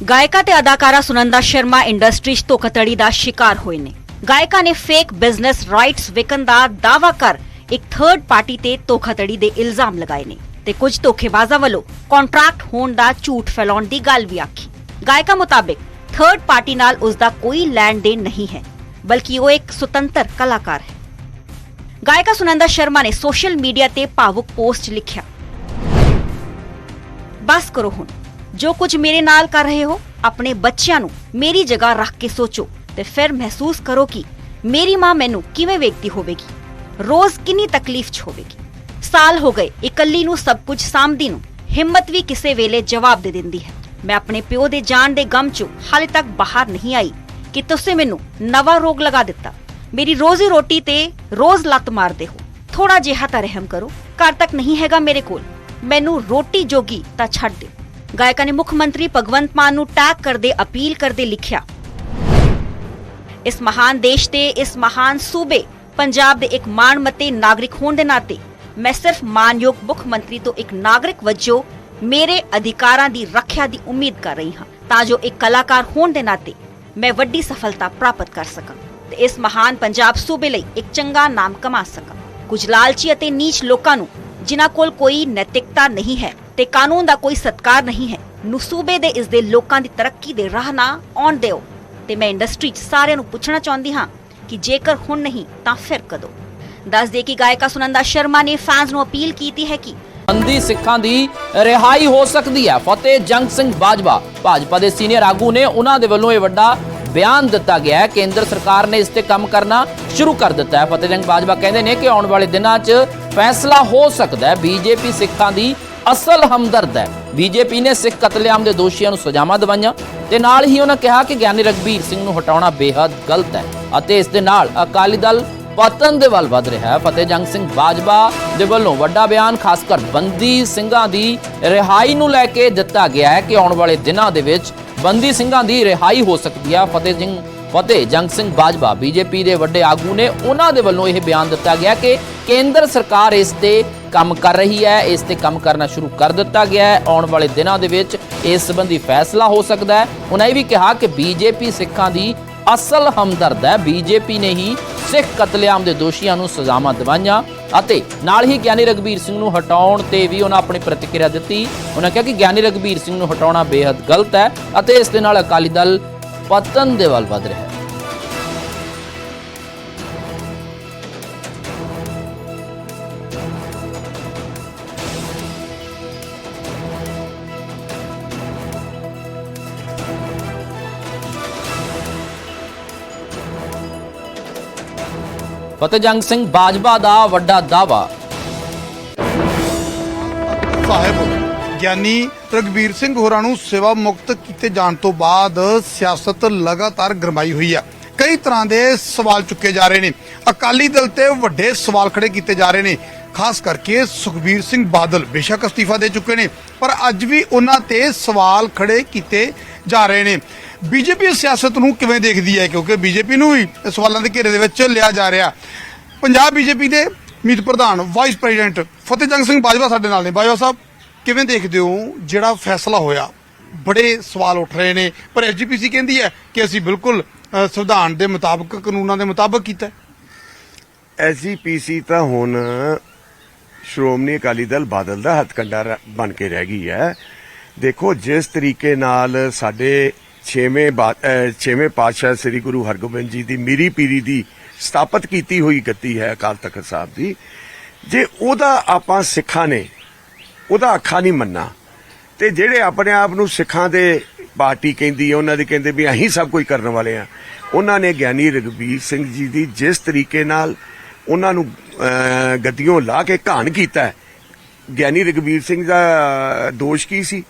ਗਾਇਕਾ ਤੇ ਅਦਾਕਾਰਾ ਸੁਨੰਦਾ ਸ਼ਰਮਾ ਇੰਡਸਟਰੀ 'ਚ ਧੋਖਾਧੜੀ ਦਾ ਸ਼ਿਕਾਰ ਹੋਏ ਨੇ। ਗਾਇਕਾ ਨੇ ਫੇਕ ਬਿਜ਼ਨਸ ਰਾਈਟਸ ਵਿਕਣ ਦਾ ਦਾਅਵਾ ਕਰ ਇੱਕ ਥਰਡ ਪਾਰਟੀ ਤੇ ਧੋਖਾਧੜੀ ਦੇ ਇਲਜ਼ਾਮ ਲਗਾਏ ਨੇ। ਤੇ ਕੁਝ ਧੋਖੇਬਾਜ਼ਾਂ ਵੱਲੋਂ ਕੰਟਰੈਕਟ ਹੋਣ ਦਾ ਝੂਠ ਫੈਲਾਉਣ ਦੀ ਗੱਲ ਵੀ ਆਖੀ। ਗਾਇਕਾ ਮੁਤਾਬਿਕ ਥਰਡ ਪਾਰਟੀ ਨਾਲ ਉਸ ਦਾ ਕੋਈ ਲੈਣ ਦੇਣ ਨਹੀਂ ਹੈ, ਬਲਕਿ ਉਹ ਇੱਕ ਸੁਤੰਤਰ ਕਲਾਕਾਰ ਹੈ। ਗਾਇਕਾ ਸੁਨੰਦਾ ਸ਼ਰਮਾ ਨੇ ਸੋਸ਼ਲ ਮੀਡੀਆ ਤੇ ਭਾਵੁਕ ਪੋਸਟ ਲਿਖਿਆ। ਬਸ ਕਰੋ ਹੁਣ। ਜੋ ਕੁਝ ਮੇਰੇ ਨਾਲ ਕਰ ਰਹੇ ਹੋ, ਆਪਣੇ ਬੱਚਿਆਂ ਨੂੰ ਮੇਰੀ ਜਗ੍ਹਾ ਰੱਖ ਕੇ ਸੋਚੋ ਤੇ ਫਿਰ ਮਹਿਸੂਸ ਕਰੋ ਕਿ ਮੇਰੀ ਮਾਂ ਮੈਨੂੰ ਕਿਵੇਂ ਵੇਖਦੀ ਹੋਵੇਗੀ। ਰੋਜ਼ ਕਿੰਨੀ ਤਕਲੀਫ 'ਚ ਹੋਵੇਗੀ। ਸਾਲ ਹੋ ਗਏ ਇਕੱਲੀ ਨੂੰ ਸਭ ਕੁਝ ਸਾਂਭਦੀ ਨੂੰ। ਹਿੰਮਤ ਵੀ ਕਿਸੇ ਵੇਲੇ ਜਵਾਬ ਦੇ ਦਿੰਦੀ ਹੈ। ਮੈਂ ਆਪਣੇ ਪਿਓ ਦੇ ਜਾਣ ਦੇ ਗਮ 'ਚੋਂ ਹਾਲੇ ਤੱਕ ਬਾਹਰ ਨਹੀਂ ਆਈ ਕਿ ਤੁਸੀਂ ਮੈਨੂੰ ਨਵਾਂ ਰੋਗ ਲਗਾ ਦਿੱਤਾ। ਮੇਰੀ ਰੋਜ਼ੀ ਰੋਟੀ ਤੇ ਰੋਜ਼ ਲੱਤ ਮਾਰਦੇ ਹੋ। ਥੋੜਾ ਜਿਹਾ ਤਾਂ ਰਹਿਮ ਕਰੋ। ਘਰ ਤੱਕ ਨਹੀਂ ਹੈਗਾ ਮੇਰੇ ਕੋਲ। ਮੈਨੂੰ ਰੋਟੀ ਜੋਗੀ ਤਾਂ ਛੱਡ ਦਿਓ। ਗਾਇਕਾ ਨੇ ਮੁੱਖ ਮੰਤਰੀ ਭਗਵੰਤ ਮਾਨ ਨੂੰ ਟੈਗ ਕਰਦੇ ਅਪੀਲ ਕਰਦੇ ਲਿਖਿਆ, ਇਸ ਮਹਾਨ ਦੇਸ਼ ਤੇ ਇਸ ਮਹਾਨ ਸੂਬੇ ਪੰਜਾਬ ਦੇ ਇੱਕ ਮਾਣਮੱਤੇ ਨਾਗਰਿਕ ਹੋਣ ਦੇ ਨਾਤੇ ਮੈਂ ਸਿਰਫ ਮਾਨਯੋਗ ਮੁੱਖ ਮੰਤਰੀ ਤੋਂ ਇੱਕ ਨਾਗਰਿਕ ਵਜੋਂ ਮੇਰੇ ਅਧਿਕਾਰਾਂ ਦੀ ਰੱਖਿਆ ਦੀ ਉਮੀਦ ਕਰ ਰਹੀ ਹਾਂ, ਤਾਂ ਜੋ ਇੱਕ ਕਲਾਕਾਰ ਹੋਣ ਦੇ ਨਾਤੇ ਮੈਂ ਵੱਡੀ ਸਫਲਤਾ ਪ੍ਰਾਪਤ ਕਰ ਸਕਾਂ ਤੇ ਇਸ ਮਹਾਨ ਪੰਜਾਬ ਸੂਬੇ ਲਈ ਇੱਕ ਚੰਗਾ ਨਾਮ ਕਮਾ ਸਕਾਂ। ਕੁਝ ਲਾਲਚੀ ਅਤੇ ਨੀਚ ਲੋਕਾਂ ਨੂੰ, ਜਿਨ੍ਹਾਂ ਕੋਲ ਕੋਈ ਨੈਤਿਕਤਾ ਨਹੀਂ ਹੈ ਤੇ ਕਾਨੂੰਨ ਦਾ ਕੋਈ ਸਤਕਾਰ ਨਹੀਂ ਹੈ, ਨੂੰ ਸੂਬੇ ਦੇ ਇਸ ਦੇ ਲੋਕਾਂ ਦੀ ਤਰੱਕੀ ਦੇ ਰਾਹ ਨਾ ਆਉਣ ਦਿਓ। ਤੇ ਮੈਂ ਇੰਡਸਟਰੀ 'ਚ ਸਾਰਿਆਂ ਨੂੰ ਪੁੱਛਣਾ ਚਾਹੁੰਦੀ ਹਾਂ ਕਿ ਜੇਕਰ ਹੁਣ ਨਹੀਂ, ਤਾਂ ਫਿਰ ਕਦੋਂ? ਦੱਸ ਦੇ ਕਿ ਗਾਇਕਾ ਸੁਨੰਦਾ ਸ਼ਰਮਾ ਨੇ ਫੈਨਸ ਨੂੰ ਅਪੀਲ ਕੀਤੀ ਹੈ ਕਿ ਬੰਦੀ ਸਿੱਖਾਂ ਦੀ ਰਿਹਾਈ ਹੋ ਸਕਦੀ ਹੈ। ਫਤਿਹ, ਜੰਗ ਸਿੰਘ ਬਾਜਵਾ। ਭਾਜਪਾ ਦੇ ਸੀਨੀਅਰ ਆਗੂ ਨੇ ਉਹਨਾਂ ਦੇ ਵੱਲੋਂ ਇਹ ਵੱਡਾ ਬਿਆਨ ਦਿੱਤਾ ਗਿਆ ਹੈ। ਕੇਂਦਰ ਸਰਕਾਰ ਨੇ ਇਸ ਤੇ ਕੰਮ ਕਰਨਾ ਸ਼ੁਰੂ ਕਰ ਦਿੱਤਾ ਹੈ। ਫਤਿਹ, ਜੰਗ ਬਾਜਵਾ ਕਹਿੰਦੇ ਨੇ ਕਿ ਆਉਣ ਵਾਲੇ ਦਿਨਾਂ 'ਚ ਫੈਸਲਾ ਹੋ ਸਕਦਾ ਹੈ। ਬੀਜੇਪੀ ਸਿੱਖਾਂ ਦੀ ਅਸਲ ਹਮਦਰਦ ਹੈ। ਬੀਜੇਪੀ ਨੇ ਸਿੱਖ ਕਤਲੇਆਮ ਦੇ ਦੋਸ਼ੀਆਂ ਨੂੰ ਸਜ਼ਾਵਾਂ ਦਿਵਾਈਆਂ ਤੇ ਨਾਲ ਹੀ ਉਹਨਾਂ ਕਿਹਾ ਕਿ ਗਿਆਨੀ ਰਗਬੀਰ ਸਿੰਘ ਨੂੰ ਹਟਾਉਣਾ ਬੇहद ਗਲਤ ਹੈ ਅਤੇ ਇਸ ਦੇ ਨਾਲ ਅਕਾਲੀ ਦਲ ਪਤਨ ਦੇ ਵੱਲ ਵਧ ਰਿਹਾ ਹੈ। ਫਤਿਹ ਜੰਗ ਸਿੰਘ ਬਾਜਵਾ ਦੇ ਵੱਲੋਂ ਵੱਡਾ ਬਿਆਨ, ਖਾਸ ਕਰ ਬੰਦੀ ਸਿੰਘਾਂ ਦੀ ਰਿਹਾਈ ਨੂੰ ਲੈ ਕੇ ਦਿੱਤਾ ਗਿਆ ਹੈ ਕਿ ਆਉਣ ਵਾਲੇ ਦਿਨਾਂ ਦੇ ਵਿੱਚ ਬੰਦੀ ਸਿੰਘਾਂ ਦੀ ਰਿਹਾਈ ਹੋ ਸਕਦੀ ਹੈ। ਫਤਿਹ ਸਿੰਘ ਫਤਿਹ ਜੰਗ ਸਿੰਘ ਬਾਜਵਾ ਬੀਜੇਪੀ ਦੇ ਵੱਡੇ ਆਗੂ ਨੇ ਉਹਨਾਂ ਦੇ ਵੱਲੋਂ ਇਹ ਬਿਆਨ ਦਿੱਤਾ ਗਿਆ ਕਿ ਕੇਂਦਰ ਸਰਕਾਰ ਇਸ ਤੇ ਕੰਮ ਕਰ ਰਹੀ ਹੈ, ਇਸ ਤੇ ਕੰਮ ਕਰਨਾ ਸ਼ੁਰੂ ਕਰ ਦਿੱਤਾ ਗਿਆ ਹੈ। ਆਉਣ ਵਾਲੇ ਦਿਨਾਂ ਦੇ ਵਿੱਚ ਇਸ ਸੰਬੰਧੀ ਫੈਸਲਾ ਹੋ ਸਕਦਾ ਹੈ। ਉਹਨਾਂ ਇਹ ਵੀ ਕਿਹਾ ਕਿ ਬੀਜੇਪੀ ਸਿੱਖਾਂ ਦੀ ਅਸਲ ਹਮਦਰਦ ਹੈ। ਬੀਜੇਪੀ ਨੇ ਹੀ ਸਿੱਖ ਕਤਲੇਆਮ ਦੇ ਦੋਸ਼ੀਆਂ ਨੂੰ ਸਜ਼ਾਵਾਂ ਦਿਵਾਈਆਂ ਅਤੇ ਨਾਲ ਹੀ ਗਿਆਨੀ ਰਗਬੀਰ ਸਿੰਘ ਨੂੰ ਹਟਾਉਣ ਤੇ ਵੀ ਉਹਨਾਂ ਆਪਣੀ ਪ੍ਰਤੀਕਿਰਿਆ ਦਿੱਤੀ। ਉਹਨਾਂ ਕਿਹਾ ਕਿ ਗਿਆਨੀ ਰਗਬੀਰ ਸਿੰਘ ਨੂੰ ਹਟਾਉਣਾ ਬੇहद ਗਲਤ ਹੈ ਅਤੇ ਇਸ ਦੇ ਨਾਲ ਅਕਾਲੀ ਦਲ ਪਤਨ ਦੇ ਵੱਲ ਵਧ ਰਿਹਾ ਹੈ। ਫਤਿਹ ਸਿੰਘ ਬਾਜਵਾ ਦਾ ਵੱਡਾ ਦਾਵਾ ਸਾਹਿਬ, ਗਿਆਨੀ ਰਗਵੀਰ ਸਿੰਘ ਹੋਰਾਂ ਨੂੰ ਸੇਵਾ ਮੁਕਤ ਕੀਤੇ ਜਾਣ ਤੋਂ ਬਾਅਦ ਸਿਆਸਤ ਲਗਾਤਾਰ ਗਰਮਾਈ ਹੋਈ ਹੈ ਕਈ ਤਰ੍ਹਾਂ ਦੇ ਸਵਾਲ ਚੁੱਕੇ ਜਾ ਰਹੇ ਨੇ। ਅਕਾਲੀ ਦਲ ਤੇ ਵੱਡੇ ਸਵਾਲ ਖੜੇ ਕੀਤੇ ਜਾ ਰਹੇ ਨੇ। ਖਾਸ ਕਰਕੇ ਸੁਖਬੀਰ ਸਿੰਘ ਬਾਦਲ ਬੇਸ਼ੱਕ ਅਸਤੀਫਾ ਦੇ ਚੁੱਕੇ ਨੇ। ਪਰ ਅੱਜ ਵੀ ਉਹਨਾਂ ਤੇ ਸਵਾਲ ਖੜੇ ਕੀਤੇ ਜਾ ਰਹੇ ਨੇ। ਬੀਜੇਪੀ ਸਿਆਸਤ ਨੂੰ ਕਿਵੇਂ ਦੇਖਦੀ ਹੈ? ਕਿਉਂਕਿ ਬੀਜੇਪੀ ਨੂੰ ਵੀ ਸਵਾਲਾਂ ਦੇ ਘੇਰੇ ਦੇ ਵਿੱਚ ਲਿਆ ਜਾ ਰਿਹਾ। ਪੰਜਾਬ ਬੀਜੇਪੀ ਦੇ ਮੀਤ ਪ੍ਰਧਾਨ ਵਾਈਸ ਪ੍ਰੈਜ਼ੀਡੈਂਟ ਫਤਿਹਜੰਗ ਸਿੰਘ ਬਾਜਵਾ ਸਾਡੇ ਨਾਲ ਨੇ। ਬਾਜਵਾ ਸਾਹਿਬ, ਕਿਵੇਂ ਦੇਖਦੇ ਹੋ ਜਿਹੜਾ ਫੈਸਲਾ ਹੋਇਆ? ਬੜੇ ਸਵਾਲ ਉੱਠ ਰਹੇ ਨੇ। ਪਰ ਐਸਜੀਪੀਸੀ ਕਹਿੰਦੀ ਹੈ ਕਿ ਅਸੀਂ ਬਿਲਕੁਲ ਸੰਵਿਧਾਨ ਦੇ ਮੁਤਾਬਕ, ਕਾਨੂੰਨਾਂ ਦੇ ਮੁਤਾਬਕ ਕੀਤਾ ਹੈ। ਐਸਜੀਪੀਸੀ ਤਾਂ ਹੁਣ ਸ਼੍ਰੋਮਣੀ ਅਕਾਲੀ ਦਲ ਬਾਦਲ ਦਾ ਹੱਥਕੰਡਾ ਰ- ਬਣ ਕੇ ਰਹਿ ਗਈ ਹੈ। ਦੇਖੋ, ਜਿਸ ਤਰੀਕੇ ਨਾਲ ਸਾਡੇ 6ਵੇਂ 6ਵੇਂ ਪਾਤਸ਼ਾਹ ਸ੍ਰੀ ਗੁਰੂ ਹਰਗੋਬਿੰਦ ਜੀ ਦੀ ਮੀਰੀ ਪੀਰੀ ਦੀ ਸਥਾਪਿਤ ਕੀਤੀ ਹੋਈ ਗੱਦੀ ਹੈ ਅਕਾਲ ਤਖਤ ਸਾਹਿਬ ਦੀ। ਜੇ ਉਹਦਾ ਆਪਾਂ ਸਿੱਖਾਂ ਨੇ ਉਹਦਾ ਅੱਖਾਂ ਨਹੀਂ ਮੰਨਣਾ ਤੇ ਜਿਹੜੇ ਆਪਣੇ ਆਪ ਨੂੰ ਸਿੱਖਾਂ ਦੇ ਪਾਰਟੀ ਕਹਿੰਦੀ ਹੈ ਉਹਨਾਂ ਦੇ ਕਹਿੰਦੇ ਵੀ ਅਸੀਂ ਸਭ ਕੁਝ ਕਰਨ ਵਾਲੇ ਆ ਉਹਨਾਂ ਨੇ ਗਿਆਨੀ ਰਘਬੀਰ ਸਿੰਘ ਜੀ ਦੀ ਜਿਸ ਤਰੀਕੇ ਨਾਲ ਉਹਨਾਂ ਨੂੰ ਅਹ, ਗੱਦੀਆਂ ਲਾ ਕੇ ਘਾਣ ਕੀਤਾ ਗਿਆਨੀ ਰਘਬੀਰ ਸਿੰਘ ਦਾ ਦੋਸ਼ ਕੀ ਸੀ?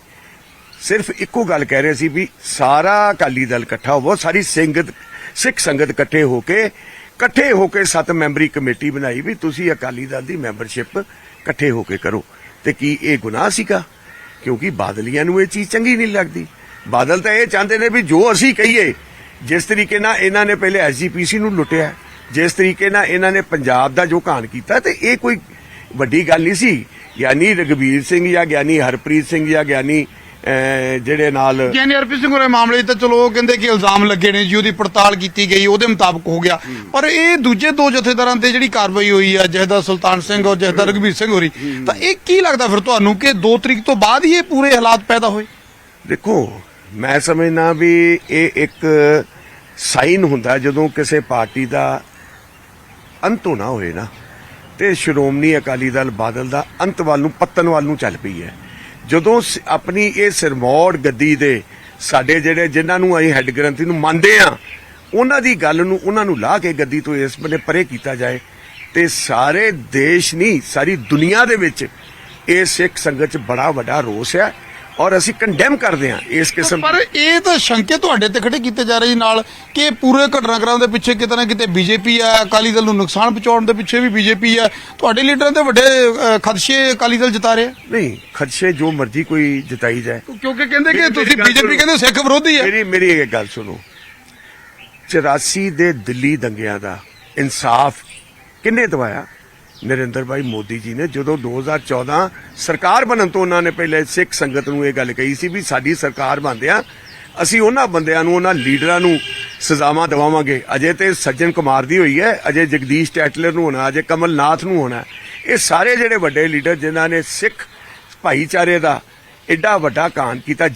ਸਿਰਫ ਇੱਕੋ ਗੱਲ ਕਹਿ ਰਹੇ ਸੀ ਵੀ ਸਾਰਾ ਅਕਾਲੀ ਦਲ ਇਕੱਠਾ ਹੋਵੋ, ਸਾਰੀ ਸੰਗਤ, ਸਿੱਖ ਸੰਗਤ ਇਕੱਠੇ ਹੋ ਕੇ, ਇਕੱਠੇ ਹੋ ਕੇ ਸੱਤ ਮੈਂਬਰੀ ਕਮੇਟੀ ਬਣਾਈ ਵੀ ਤੁਸੀਂ ਅਕਾਲੀ ਦਲ ਦੀ ਮੈਂਬਰਸ਼ਿਪ ਇਕੱਠੇ ਹੋ ਕੇ ਕਰੋ। ਤੇ ਕੀ ਇਹ ਗੁਨਾਹ ਸੀਗਾ? ਕਿਉਂਕਿ ਬਾਦਲੀਆਂ ਨੂੰ ਇਹ ਚੀਜ਼ ਚੰਗੀ ਨਹੀਂ ਲੱਗਦੀ। ਬਾਦਲ ਤਾਂ ਇਹ ਚਾਹੁੰਦੇ ਨੇ ਵੀ ਜੋ ਅਸੀਂ ਕਹੀਏ, ਜਿਸ ਤਰੀਕੇ ਨਾਲ ਇਹਨਾਂ ਨੇ ਪਹਿਲੇ ਐਸਜੀਪੀਸੀ ਨੂੰ ਲੁੱਟਿਆ, ਜਿਸ ਤਰੀਕੇ ਨਾਲ ਇਹਨਾਂ ਨੇ ਪੰਜਾਬ ਦਾ ਜੋ ਘਾਣ ਕੀਤਾ ਤੇ ਇਹ ਕੋਈ ਵੱਡੀ ਗੱਲ ਨਹੀਂ ਸੀ। ਗਿਆਨੀ ਰਗਵੀਰ ਸਿੰਘ ਜਾਂ ਗਿਆਨੀ ਹਰਪ੍ਰੀਤ ਸਿੰਘ ਜਾਂ ਗਿਆਨੀ ਜਿਹੜੇ ਨਾਲ ਹਰਪ੍ਰੀਤ ਸਿੰਘ ਹੋਰੇ ਮਾਮਲੇ ਤਾਂ ਚਲੋ ਕਹਿੰਦੇ ਕਿ ਇਲਜ਼ਾਮ ਲੱਗੇ ਨੇ ਜੀ ਉਹਦੀ ਪੜਤਾਲ ਕੀਤੀ ਗਈ ਉਹਦੇ ਮੁਤਾਬਕ ਹੋ ਗਿਆ। ਪਰ ਇਹ ਦੂਜੇ ਦੋ ਜਥੇਦਾਰਾਂ ਤੇ ਜਿਹੜੀ ਕਾਰਵਾਈ ਹੋਈ ਹੈ ਜਹਦਾ ਸੁਲਤਾਨ ਸਿੰਘ ਔਰ ਜਹਦਾ ਰਘਬੀਰ ਸਿੰਘ ਹੋਰੀ ਤਾਂ ਇਹ ਕੀ ਲੱਗਦਾ ਫਿਰ ਤੁਹਾਨੂੰ ਕਿ 2 ਤਰੀਕ ਤੋਂ ਬਾਅਦ ਹੀ ਇਹ ਪੂਰੇ ਹਾਲਾਤ ਪੈਦਾ ਹੋਏ? ਦੇਖੋ ਮੈਂ ਸਮਝਣਾ ਵੀ ਇਹ ਇੱਕ ਸਾਈਨ ਹੁੰਦਾ ਜਦੋਂ ਕਿਸੇ ਪਾਰਟੀ ਦਾ ਅੰਤ ਹੋਣਾ ਹੋਏ ਨਾ ਤੇ ਸ਼੍ਰੋਮਣੀ ਅਕਾਲੀ ਦਲ ਬਾਦਲ ਦਾ ਅੰਤ ਵੱਲ ਨੂੰ ਪਤਨ ਵੱਲ ਨੂੰ ਚੱਲ ਪਈ ਹੈ। ਜਦੋਂ ਸ- ਆਪਣੀ ਇਹ ਸਿਰਮੌੜ ਗੱਦੀ ਦੇ ਸਾਡੇ ਜਿਹੜੇ ਜਿਨ੍ਹਾਂ ਨੂੰ ਅਸੀਂ ਹੈੱਡ ਗ੍ਰੰਥੀ ਨੂੰ ਮੰਨਦੇ ਆ ਉਹਨਾਂ ਦੀ ਗੱਲ ਨੂੰ, ਉਹਨਾਂ ਨੂੰ ਲਾ ਕੇ ਗੱਦੀ ਤੋਂ ਇਸ ਬੰਨੇ ਪਰੇ ਕੀਤਾ ਜਾਏ ਤੇ ਸਾਰੇ ਦੇਸ਼ ਨਹੀਂ, ਸਾਰੀ ਦੁਨੀਆ ਦੇ ਵਿੱਚ ਇਹ ਸਿੱਖ ਸੰਗਤ 'ਚ ਬੜਾ ਵੱਡਾ ਰੋਸ ਹੈ ਔਰ ਅਸੀਂ ਕੰਡੈਮ ਕਰਦੇ ਹਾਂ ਇਸ ਕਿਸਮ ਪਰ ਇਹ ਤਾਂ ਸ਼ੰਕੇ ਤੁਹਾਡੇ ਤੇ ਖੜੇ ਕੀਤੇ ਜਾ ਰਹੇ ਨਾਲ ਕਿ ਪੂਰੇ ਘਟਨਾਕ੍ਰਮ ਦੇ ਪਿੱਛੇ ਕਿਤੇ ਨਾ ਕਿਤੇ ਬੀਜੇਪੀ ਆ ਅਕਾਲੀ ਦਲ ਨੂੰ ਨੁਕਸਾਨ ਪਹੁੰਚਾਉਣ ਦੇ ਪਿੱਛੇ ਵੀ ਬੀਜੇਪੀ ਆ। ਤੁਹਾਡੇ ਲੀਡਰਾਂ ਤੇ ਵੱਡੇ ਖਦਸ਼ੇ ਅਕਾਲੀ ਦਲ ਜਤਾ ਰਿਹਾ। ਨਹੀਂ ਖਦਸ਼ੇ ਜੋ ਮਰਜ਼ੀ ਕੋਈ ਜਤਾਈ ਜਾਏ। ਕਿਉਂਕਿ ਕਹਿੰਦੇ ਕਿ ਤੁਸੀਂ ਬੀਜੇਪੀ। ਕਹਿੰਦੇ ਸਿੱਖ ਵਿਰੋਧੀ ਹੈ ਮੇਰੀ ਮੇਰੀ ਇੱਕ ਗੱਲ ਸੁਣੋ। 84 ਦੇ ਦਿੱਲੀ ਦੰਗਿਆਂ ਦਾ ਇਨਸਾਫ ਕਿੰਨੇ ਦਵਾਇਆ? ਨਰਿੰਦਰ ਭਾਈ ਮੋਦੀ ਜੀ ਨੇ ਜਦੋਂ 2014 ਸਰਕਾਰ ਬਣਨ ਤੋਂ ਉਹਨਾਂ ਨੇ ਪਹਿਲੇ ਸਿੱਖ ਸੰਗਤ ਨੂੰ ਇਹ ਗੱਲ ਕਹੀ ਸੀ ਵੀ ਸਾਡੀ ਸਰਕਾਰ ਬਣਦਿਆਂ ਅਸੀਂ ਉਹਨਾਂ ਬੰਦਿਆਂ ਨੂੰ, ਉਹਨਾਂ ਲੀਡਰਾਂ ਨੂੰ ਸਜ਼ਾਵਾਂ ਦਿਵਾਵਾਂਗੇ। ਅਜੇ ਤੇ ਸੱਜਣ ਕੁਮਾਰ ਦੀ ਹੋਈ ਹੈ, ਅਜੇ ਜਗਦੀਸ਼ ਟੈਟਲਰ ਨੂੰ ਹੋਣਾ, ਅਜੇ ਕਮਲਨਾਥ ਨੂੰ ਹੋਣਾ। ਇਹ ਸਾਰੇ ਜਿਹੜੇ ਵੱਡੇ ਲੀਡਰ ਜਿਨ੍ਹਾਂ ਨੇ ਸਿੱਖ ਭਾਈਚਾਰੇ ਦਾ ਐਡਾ ਵੱਡਾ ਕਾਂਡ ਕੀਤਾ